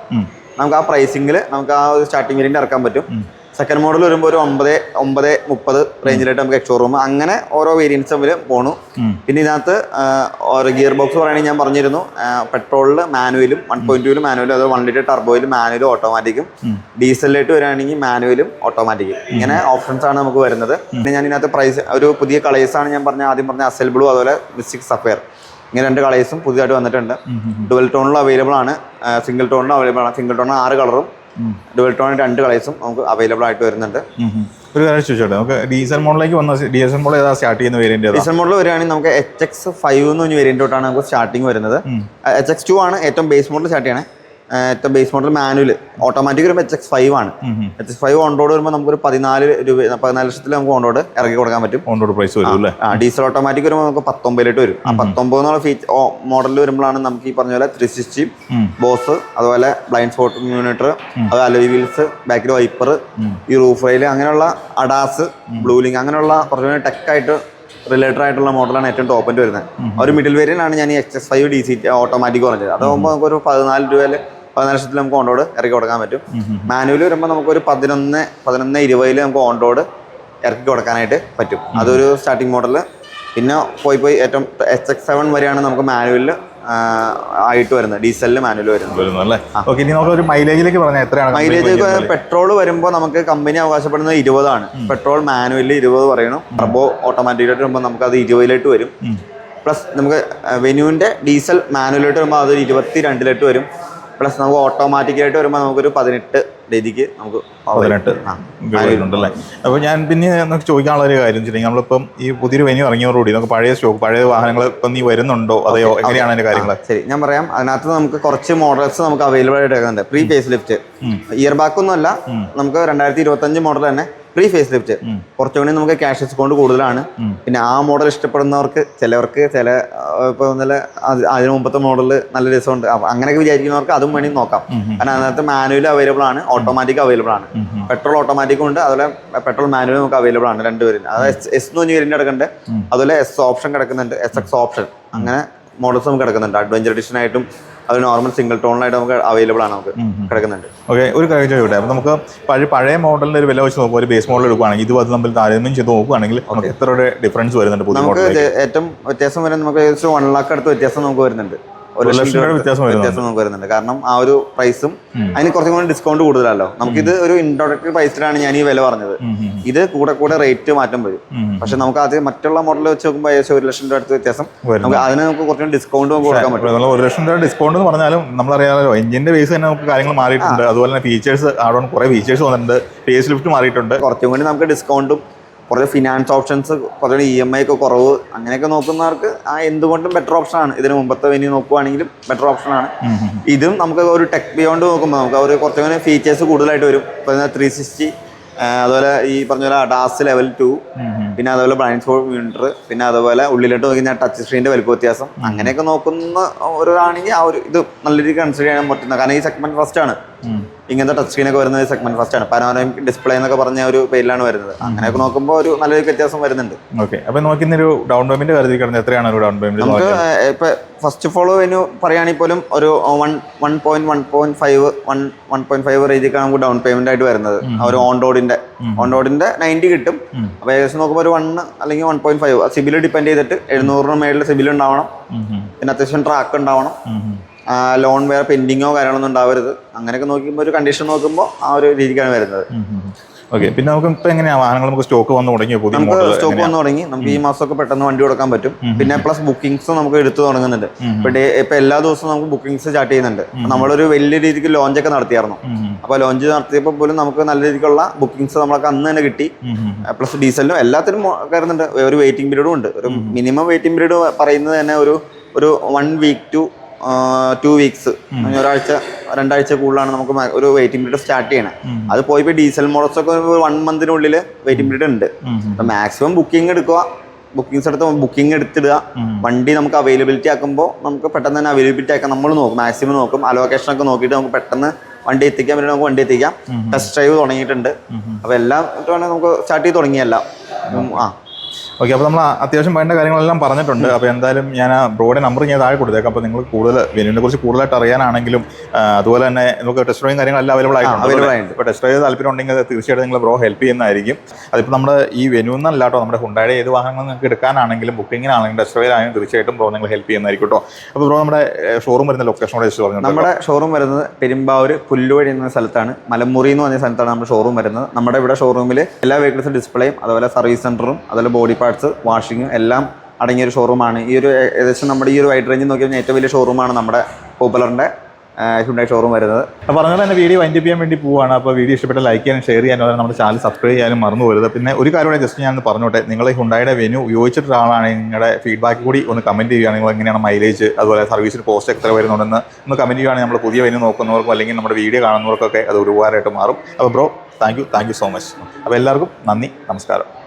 [SPEAKER 1] നമുക്ക് ആ പ്രൈസിംഗിൽ നമുക്ക് ആ ഒരു സ്റ്റാർട്ടിംഗ് വേരിയന്റ് ഇറക്കാൻ പറ്റും. സെക്കൻഡ് മോഡൽ വരുമ്പോൾ ഒരു ഒമ്പത് ഒമ്പത് മുപ്പത് റേഞ്ചിലായിട്ട് നമുക്ക് എക്സ് ഷോറൂം അങ്ങനെ ഓരോ വേരിയൻസ് തമ്മിൽ പോണു. പിന്നെ ഇതിനകത്ത് ഒരു ഗിയർ ബോക്സ് പറയുകയാണെങ്കിൽ ഞാൻ പറഞ്ഞിരുന്നു. പെട്രോളിൽ മാനുവലും വൺ പോയിന്റ് ടൂലും മാനുവലും അതോ വൺ ലിറ്റർ ടർബോയിലും മാനുവലും ഓട്ടോമാറ്റിക്കും ഡീസലിലായിട്ട് വരികയാണെങ്കിൽ മാനുവലും ഓട്ടോമാറ്റിക്കും ഇങ്ങനെ ഓപ്ഷൻസ് ആണ് നമുക്ക് വരുന്നത്. പിന്നെ ഞാൻ ഇതിനകത്ത് പ്രൈസ് ഒരു പുതിയ കളേഴ്സ് ആണ് ഞാൻ പറഞ്ഞ ആദ്യം പറഞ്ഞ അസൽ ബ്ലൂ അതുപോലെ മിസ്റ്റിക് സഫയർ ഇങ്ങനെ രണ്ട് കളേഴ്സും പുതിയതായിട്ട് വന്നിട്ടുണ്ട്. ഡുവൽ ടോണിലും അവൈലബിൾ ആണ്. സിംഗിൾ ടോണിലും അവൈലബിൾ ആണ്. സിംഗിൾ ടോണിൽ ആറ് കളറും ഡുവൽ രണ്ട് കളേഴ്സും നമുക്ക് അവൈലബിൾ ആയിട്ട് വരുന്നുണ്ട്.
[SPEAKER 2] ഒരു കാര്യം ചോദിച്ചോട്ടെ? നമുക്ക് ഡീസൽ മോഡലിലേക്ക് വന്ന ഡീസൽ മോഡൽ ഏതാ സ്റ്റാർട്ട് ചെയ്യുന്ന വേരിയന്റ്
[SPEAKER 1] ഡീസൽ മോഡൽ വരികയാണെങ്കിൽ നമുക്ക് എച്ച് എക്സ് ഫൈവ് എന്ന് പറഞ്ഞ വേരിയന്റ് തൊട്ടാണ് നമുക്ക് സ്റ്റാർട്ടിങ് വരുന്നത്. എച്ച് എക്സ് ടു ആണ് ഏറ്റവും ബേസ് മോഡൽ സ്റ്റാർട്ട് ചെയ്യണേ. ഏറ്റവും ബേസ് മോഡൽ മാനുവൽ ഓട്ടോമാറ്റിക് വരുമ്പോൾ എച്ച് എക്സ് ഫൈവ് ആണ്. H X five on road വരുമ്പോൾ നമുക്കൊരു പതിനാല് രൂപ പതിനാല് ലക്ഷത്തിൽ നമുക്ക് ഓൺറോഡ് ഇറക്കി കൊടുക്കാൻ പറ്റും.
[SPEAKER 2] ഓൺറോഡ് പ്രൈസ് വരും അല്ലേ?
[SPEAKER 1] ആ ഡീസൽ ഓട്ടോമാറ്റിക് വരുമ്പോൾ നമുക്ക് പത്തൊമ്പതിലോട്ട് വരും. ആ പത്തൊമ്പത് എന്നുള്ള ഫീച്ചർ മോഡലിൽ വരുമ്പോഴാണ് നമുക്ക് ഈ പറഞ്ഞ പോലെ ത്രീ സിക്സ്റ്റി ബോസ് അതുപോലെ ബ്ലൈൻഡ് സ്പോട്ട് മ്യൂണിറ്റർ അത് അലോയ് വീൽസ് ബാക്കിൽ വൈപ്പർ ഈ റൂഫ് റെയിൽ അങ്ങനെയുള്ള അഡാസ് ബ്ലൂലിംഗ് അങ്ങനെയുള്ള കുറച്ചുകൂടി ടെക് ആയിട്ട് റിലേറ്റഡ് ആയിട്ടുള്ള മോഡലാണ് ഏറ്റവും ടോപ്പിന്റെ വരുന്നത്. ആ ഒരു മിഡിൽ വേരിയന്റ് ആണ് ഞാൻ ഈ X S five D C automatic പറഞ്ഞത്. അതാകുമ്പോൾ നമുക്കൊരു പതിനാല് രൂപയിൽ പതിനാല് ലക്ഷത്തിൽ നമുക്ക് ഓൺ റോഡ് ഇറക്കി കൊടുക്കാൻ പറ്റും. മാനുവൽ വരുമ്പോൾ നമുക്കൊരു പതിനൊന്ന് പതിനൊന്ന് ഇരുപതിൽ നമുക്ക് ഓൺ റോഡ് ഇറക്കി കൊടുക്കാനായിട്ട് പറ്റും. അതൊരു സ്റ്റാർട്ടിംഗ് മോഡൽ പിന്നെ പോയി പോയി ഏറ്റവും എച്ച് എക്സ് സെവൻ വരെയാണ് നമുക്ക് മാനുവലിൽ ആയിട്ട് വരുന്നത്. ഡീസലിൽ മാനുവൽ വരുന്നത്.
[SPEAKER 2] വരുന്നു അല്ലേ ഓക്കെ ഇനി നമുക്ക് ഒരു മൈലേജിലേക്ക് പറഞ്ഞാൽ എത്രയാണ്
[SPEAKER 1] മൈലേജ് പെട്രോൾ വരുമ്പോൾ നമുക്ക് കമ്പനി അവകാശപ്പെടുന്നത് ഇരുപതാണ്. പെട്രോൾ മാനുവലിൽ ഇരുപത് പറയണം. ടർബോ ഓട്ടോമാറ്റിക്കായിട്ട് വരുമ്പോൾ നമുക്ക് അത് ഇരുപതിലോട്ട് വരും. പ്ലസ് നമുക്ക് വെനുവിന്റെ ഡീസൽ മാനുവലായിട്ട് വരുമ്പോൾ അത് ഇരുപത്തി രണ്ടിലോട്ട് വരും. പ്ലസ് നമുക്ക് ഓട്ടോമാറ്റിക്കായിട്ട് വരുമ്പോൾ നമുക്കൊരു പതിനെട്ട് രീതിക്ക് നമുക്ക്
[SPEAKER 2] പതിനെട്ട് വരുന്നുണ്ടല്ലേ അപ്പോൾ ഞാൻ പിന്നെ നമുക്ക് ചോദിക്കാനുള്ള ഒരു കാര്യം വെച്ചിട്ടുണ്ടെങ്കിൽ നമ്മളിപ്പം ഈ പുതിയൊരു വെന്യൂ ഇറങ്ങിയതോടുകൂടി നമുക്ക് പഴയ സ്റ്റോക്ക് പഴയ വാഹനങ്ങൾ ഇപ്പം നീ വരുന്നുണ്ടോ? അതെയോ? എങ്ങനെയാണ് അതിന്റെ കാര്യങ്ങൾ
[SPEAKER 1] ശരി. ഞാൻ പറയാം. അതിനകത്ത് നമുക്ക് കുറച്ച് മോഡൽസ് നമുക്ക് അവൈലബിൾ ആയിട്ട് എടുക്കുന്നുണ്ട്. Pre facelift year back ഒന്നും അല്ല നമുക്ക് രണ്ടായിരത്തി ഇരുപത്തഞ്ച് മോഡൽ തന്നെ. പ്രീ ഫേസ് ലിഫ്റ്റ് കുറച്ചുകൂടി നമുക്ക് ക്യാഷ് ഡിസ്കൗണ്ട് കൂടുതലാണ്. പിന്നെ ആ മോഡൽ ഇഷ്ടപ്പെടുന്നവർക്ക് ചിലവർക്ക് ചില ഇപ്പോൾ നല്ല അതിന് മുമ്പത്തെ മോഡൽ നല്ല രസമുണ്ട്. അങ്ങനെയൊക്കെ വിചാരിക്കുന്നവർക്ക് അതും വേണമെങ്കിൽ നോക്കാം. കാരണം അതിനകത്ത് മാനുവൽ അവൈലബിൾ ആണ്. ഓട്ടോമാറ്റിക് അവൈലബിൾ ആണ്. പെട്രോൾ ഓട്ടോമാറ്റിക്കും ഉണ്ട്. അതുപോലെ പെട്രോൾ മാനുവൽ നമുക്ക് അവൈലബിൾ ആണ് രണ്ടുപേരും അത് എസ് എസ് എന്ന് പറഞ്ഞ വേരിയന്റ് കിടക്കുന്നുണ്ട് അതുപോലെ എസ് ഓപ്ഷൻ കിടക്കുന്നുണ്ട്. എസ് എക്സ് ഓപ്ഷൻ അങ്ങനെ മോഡൽസ് നമുക്ക് കിടക്കുന്നുണ്ട്. അഡ്വഞ്ചർ എഡിഷൻ ആയിട്ടും അത് നോർമൽ സിംഗിൾ ടോണിലായിട്ട് നമുക്ക് അവൈലബിൾ ആണ് നമുക്ക് കിടക്കുന്നുണ്ട്.
[SPEAKER 2] ഓക്കെ ഒരു കാര്യം ചോദിക്കട്ടെ? അപ്പൊ നമുക്ക് പഴയ പഴയ മോഡലിന്റെ ഒരു വില വെച്ച് നോക്കുമ്പോൾ ഒരു ബേസ് മോഡൽ എടുക്കുകയാണെങ്കിൽ ഇതും അത് തമ്മിൽ താരതമ്യം ചെയ്ത് നോക്കുകയാണെങ്കിൽ നമുക്ക് എത്ര ഡിഫറൻസ് വരുന്നുണ്ട്
[SPEAKER 1] നമുക്ക് ഏറ്റവും വ്യത്യാസം വരുന്നത് നമുക്ക് ഏകദേശം വൺ ലാക്ക് അടുത്ത് വ്യത്യാസം നമുക്ക് വരുന്നുണ്ട്. ഒരു ലക്ഷം രൂപ
[SPEAKER 2] വ്യത്യാസം വരുന്നുണ്ട്.
[SPEAKER 1] നമുക്ക് വരുന്നുണ്ട്. കാരണം ആ ഒരു പ്രൈസും അതിന് കുറച്ചും കൂടി ഡിസ്കൗണ്ട് കൂടുതലല്ലോ. നമുക്കിത് ഒരു ഇൻട്രോഡക്ടറി പ്രൈസിലാണ് ഞാൻ ഈ വില പറഞ്ഞത്. ഇത് കൂടെ കൂടെ റേറ്റ് മാറ്റം വരും. പക്ഷെ നമുക്ക് അത് മറ്റുള്ള മോഡൽ വെച്ച് നോക്കുമ്പോൾ ഏകദേശം ഒരു ലക്ഷം രൂപ അടുത്ത് വ്യത്യാസം. നമുക്ക് അതിന് നമുക്ക് കുറച്ചും ഡിസ്കൗണ്ട് നമുക്ക് കൊടുക്കാൻ പറ്റും.
[SPEAKER 2] ഒരു ലക്ഷം രൂപ ഡിസ്കൗണ്ട് എന്ന് പറഞ്ഞാലും നമ്മൾ നമ്മളറിയാമല്ലോ എഞ്ചിന്റെ ബേസ് തന്നെ നമുക്ക് കാര്യങ്ങൾ മാറിയിട്ടുണ്ട്. അതുപോലെ തന്നെ ഫീച്ചേഴ്സ് ആഡോൺ കുറെ ഫീച്ചേഴ്സ് വന്നിട്ടുണ്ട്. ഫേസ് ലിഫ്റ്റ് മാറിയിട്ടുണ്ട്.
[SPEAKER 1] കുറച്ചും കൂടി നമുക്ക് ഡിസ്കൗണ്ടും കുറച്ച് ഫിനാൻസ് ഓപ്ഷൻസ് കുറച്ചുകൂടി ഇ എം ഐ ഒക്കെ കുറവ് അങ്ങനെയൊക്കെ നോക്കുന്നവർക്ക് ആ എന്തുകൊണ്ടും ബെറ്റർ ഓപ്ഷനാണ് ഇതിന് മുമ്പത്തെ വെന്യൂ നോക്കുവാണെങ്കിലും ബെറ്റർ ഓപ്ഷനാണ് ഇതും നമുക്ക് ഒരു ടെക് ബിയോണ്ട് നോക്കുമ്പോൾ നമുക്ക് ഒരു കുറച്ചുകൂടി ഫീച്ചേഴ്സ് കൂടുതലായിട്ട് വരും. ഇപ്പം ത്രീ സിക്സ്റ്റി അതുപോലെ ഈ പറഞ്ഞ പോലെ ഡാസ് ലെവൽ ടു പിന്നെ അതുപോലെ ബ്ലൈൻഡ് സ്പോട്ട് മീറ്റർ പിന്നെ അതുപോലെ ഉള്ളിലോട്ട് നോക്കി ടച്ച് സ്ക്രീനിന്റെ വലിപ്പ വ്യത്യാസം. അങ്ങനെയൊക്കെ നോക്കുന്ന ഒരാണെങ്കിൽ ആ ഒരു ഇത് നല്ല രീതിക്ക് കൺസിഡർ ചെയ്യാൻ പറ്റുന്ന കാരണം ഈ സെഗ്മെന്റ് ഫസ്റ്റ് ആണ്. ഇങ്ങനത്തെ ടച്ച് സ്ക്രീനൊക്കെ വരുന്നത് സെഗ്മെന്റ് ഫസ്റ്റ് ആണ്. പനോരമിക് ഡിസ്പ്ലേ എന്നൊക്കെ പറഞ്ഞ ഒരു പേരിലാണ് വരുന്നത്. അങ്ങനെയൊക്കെ നോക്കുമ്പോൾ ഒരു നല്ലൊരു വ്യത്യാസം വരുന്നുണ്ട്.
[SPEAKER 2] ഓക്കെ അപ്പൊ ഒരു ഡൗൺ പേയ്മെന്റ് കാര്യത്തിൽ കിടന്ന് എത്രയാണ് ഒരു ഡൗൺ പേയ്മെന്റ്
[SPEAKER 1] നമുക്ക് ഇപ്പൊ ഫസ്റ്റ് ഫോളോ വെന്യൂ പറയുകയാണെങ്കിൽ പോലും ഒരു one one point one point five one one point five റേഞ്ചൊക്കെ നമുക്ക് ഡൗൺ പേയ്മെന്റ് ആയിട്ട് വരുന്നത്. ഒരു ഓൺ റോഡിന്റെ ഓൺ റോഡിന്റെ നയന്റി കിട്ടും അപ്പൊ ഏകദേശം നോക്കുമ്പോൾ ഒരു വൺ അല്ലെങ്കിൽ one point five CIBIL depend ചെയ്തിട്ട് എഴുന്നൂറിന് മേളിൽ സിബിൽ ഉണ്ടാവണം. പിന്നെ അത്യാവശ്യം ട്രാക്ക് ഉണ്ടാവണം. ലോൺ വേറെ പെൻഡിങ്ങോ കാര്യങ്ങളൊന്നും ഉണ്ടാവരുത്. അങ്ങനെയൊക്കെ നോക്കുമ്പോൾ ഒരു കണ്ടീഷൻ നോക്കുമ്പോൾ ആ ഒരു രീതിക്കാണ് വരുന്നത്.
[SPEAKER 2] ഓക്കെ പിന്നെ നമുക്ക് ഇപ്പൊ എങ്ങനെയാ? വാഹനങ്ങൾ നമുക്ക് സ്റ്റോക്ക് വന്നു തുടങ്ങി
[SPEAKER 1] നമുക്ക് സ്റ്റോക്ക് വന്നു തുടങ്ങി. നമുക്ക് ഈ മാസമൊക്കെ പെട്ടെന്ന് വണ്ടി കൊടുക്കാൻ പറ്റും. പിന്നെ പ്ലസ് ബുക്കിംഗ്സ് നമുക്ക് എടുത്തു തുടങ്ങുന്നുണ്ട്. ഇപ്പൊ ഡേ ഇപ്പൊ എല്ലാ ദിവസവും നമുക്ക് ബുക്കിംഗ്സ് സ്റ്റാർട്ട് ചെയ്യുന്നുണ്ട്. നമ്മളൊരു വലിയ രീതിക്ക് ലോഞ്ച് ഒക്കെ നടത്തിയായിരുന്നു. അപ്പൊ ലോഞ്ച് നടത്തിയപ്പോൾ പോലും നമുക്ക് നല്ല രീതിക്കുള്ള ബുക്കിംഗ്സ് നമ്മളൊക്കെ അന്ന് തന്നെ കിട്ടി. പ്ലസ് ഡീസലിനും എല്ലാത്തിനും കയറുന്നുണ്ട്. ഒരു വെയിറ്റിംഗ് പീരീഡും ഉണ്ട്. ഒരു മിനിമം വെയിറ്റിംഗ് പീരീഡ് പറയുന്നത് തന്നെ ഒരു ഒരു one week two two weeks ഒരാഴ്ച രണ്ടാഴ്ച കൂടുതലാണ് നമുക്ക് ഒരു വെയിറ്റിംഗ് പീരീഡ് സ്റ്റാർട്ട് ചെയ്യണേ. അത് പോയി ഡീസൽ മോഡൽസ് ഒക്കെ വൺ മന്തിനുള്ളിൽ വെയിറ്റിംഗ് പീരീഡ് ഉണ്ട്. അപ്പൊ മാക്സിമം ബുക്കിംഗ് എടുക്കുക. ബുക്കിംഗ്സ് എടുത്ത് ബുക്കിംഗ് എടുത്തിടുക. വണ്ടി നമുക്ക് അവൈലബിലിറ്റി ആക്കുമ്പോൾ നമുക്ക് പെട്ടെന്ന് തന്നെ അവൈലബിലിറ്റി ആക്കാൻ നമ്മൾ നോക്കും. മാക്സിമം നോക്കും. അലോക്കേഷൻ ഒക്കെ നോക്കിയിട്ട് നമുക്ക് പെട്ടെന്ന് വണ്ടി എത്തിക്കാൻ പറ്റും നമുക്ക് വണ്ടി എത്തിക്കാം. ടെസ്റ്റ് ഡ്രൈവ് തുടങ്ങിയിട്ടുണ്ട്. അപ്പോൾ എല്ലാം നമുക്ക് സ്റ്റാർട്ട് ചെയ്ത് തുടങ്ങിയല്ല. ആ.
[SPEAKER 2] ഓക്കെ അപ്പോൾ നമ്മൾ അത്യാവശ്യം വേണ്ട കാര്യങ്ങളെല്ലാം പറഞ്ഞിട്ടുണ്ട്. അപ്പോൾ എന്തായാലും ഞാൻ ആ ബ്രോയുടെ നമ്പർ ഞാൻ താഴെ കൊടുത്തേക്കാം. അപ്പോൾ നിങ്ങൾ കൂടുതൽ വെനുവിനെ കുറിച്ച് കൂടുതലായിട്ട് അറിയാനാണെങ്കിലും അതുപോലെ തന്നെ നമുക്ക് ടെസ്റ്റ് ഡ്രൈവും കാര്യങ്ങളെല്ലാം അവൈലബിൾ ആയിട്ടുണ്ട്. ഇപ്പോൾ ടെസ്റ്റ് ഡ്രൈവ് താല്പര്യം ഉണ്ടെങ്കിൽ അത് തീർച്ചയായിട്ടും നിങ്ങൾ ബ്രോ ഹെൽപ്പ് ചെയ്യുന്നതായിരിക്കും. അതിപ്പോൾ നമ്മുടെ ഈ വെനു എന്നല്ല കേട്ടോ നമ്മുടെ ഹുണ്ടായുടെ ഏത് വാഹനങ്ങൾ നിങ്ങൾക്ക് എടുക്കാനാണെങ്കിലും ബുക്കിങ്ങിനാണെങ്കിലും ടെസ്റ്റ് ഡ്രൈവിലാണെങ്കിലും തീർച്ചയായിട്ടും ബ്രോ നിങ്ങൾ ഹെൽപ്പ് ചെയ്യുന്നതായിരിക്കും കേട്ടോ അപ്പോൾ ബ്രോ നമ്മുടെ ഷോറൂം വരുന്ന ലൊക്കേഷനോട് ജസ്റ്റ് പറഞ്ഞു
[SPEAKER 1] നമ്മുടെ ഷോറൂം വരുന്നത് പെരുമ്പാവൂർ പുല്ലുവഴി എന്ന സ്ഥലത്താണ്. മലമുറി എന്ന് പറഞ്ഞ സ്ഥലത്താണ് നമ്മുടെ ഷോറൂം വരുന്നത്. നമ്മുടെ ഇവിടെ ഷോറൂമിൽ എല്ലാ വെഹിക്കിൾസും ഡിസ്പ്ലേയും അതുപോലെ സർവീസ് സെന്ററും അതുപോലെ ബോഡി പാർട്സ് വാഷിങ്ങും എല്ലാം അടങ്ങിയൊരു ഷോറൂമാണ് ഈ ഒരു ഏകദേശം നമ്മുടെ ഈ ഒരു വൈഡ് റേഞ്ച് നോക്കി കഴിഞ്ഞാൽ ഏറ്റവും വലിയ ഷോറൂമാണ് നമ്മുടെ പോപ്പുലറിന്റെ ഹ്യുണ്ടായി ഷോറൂം വരുന്നത്.
[SPEAKER 2] അപ്പോൾ പറഞ്ഞാൽ തന്നെ വീഡിയോ വൈൻഡ് ചെയ്യാൻ വേണ്ടി പോവാണ്. അപ്പോൾ വീഡിയോ ഇഷ്ടപ്പെട്ട ലൈക്ക് ചെയ്യാനും ഷെയർ ചെയ്യാനും അതുപോലെ നമ്മുടെ ചാനൽ സബ്സ്ക്രൈബ് ചെയ്യാനും മറന്നു പോരുത് പിന്നെ ഒരു കാര്യം കൂടെ ജസ്റ്റ് ഞാൻ പറഞ്ഞോട്ടെ. നിങ്ങൾ ഹുണ്ടായുടെ വെനു ഉപയോഗിച്ചിട്ടുള്ള ആളാണെങ്കിൽ നിങ്ങളുടെ ഫീഡ്ബാക്ക് കൂടി ഒന്ന് കമന്റ് ചെയ്യുകയാണെങ്കിൽ എങ്ങനെയാണ് മൈലേജ് അതുപോലെ സർവീസിന് പോസ്റ്റ് എത്ര വരുന്നുണ്ടെന്ന് ഒന്ന് കമന്റ് ചെയ്യുകയാണെങ്കിൽ നമ്മൾ പുതിയ വെനു നോക്കുന്നവർക്കും അല്ലെങ്കിൽ നമ്മുടെ വീഡിയോ കാണുന്നവർക്കൊക്കെ അത് ഒരുപാടായിട്ട് മാറും. അപ്പോൾ bro thank you thank you so much അപ്പോൾ എല്ലാവർക്കും നന്ദി നമസ്കാരം.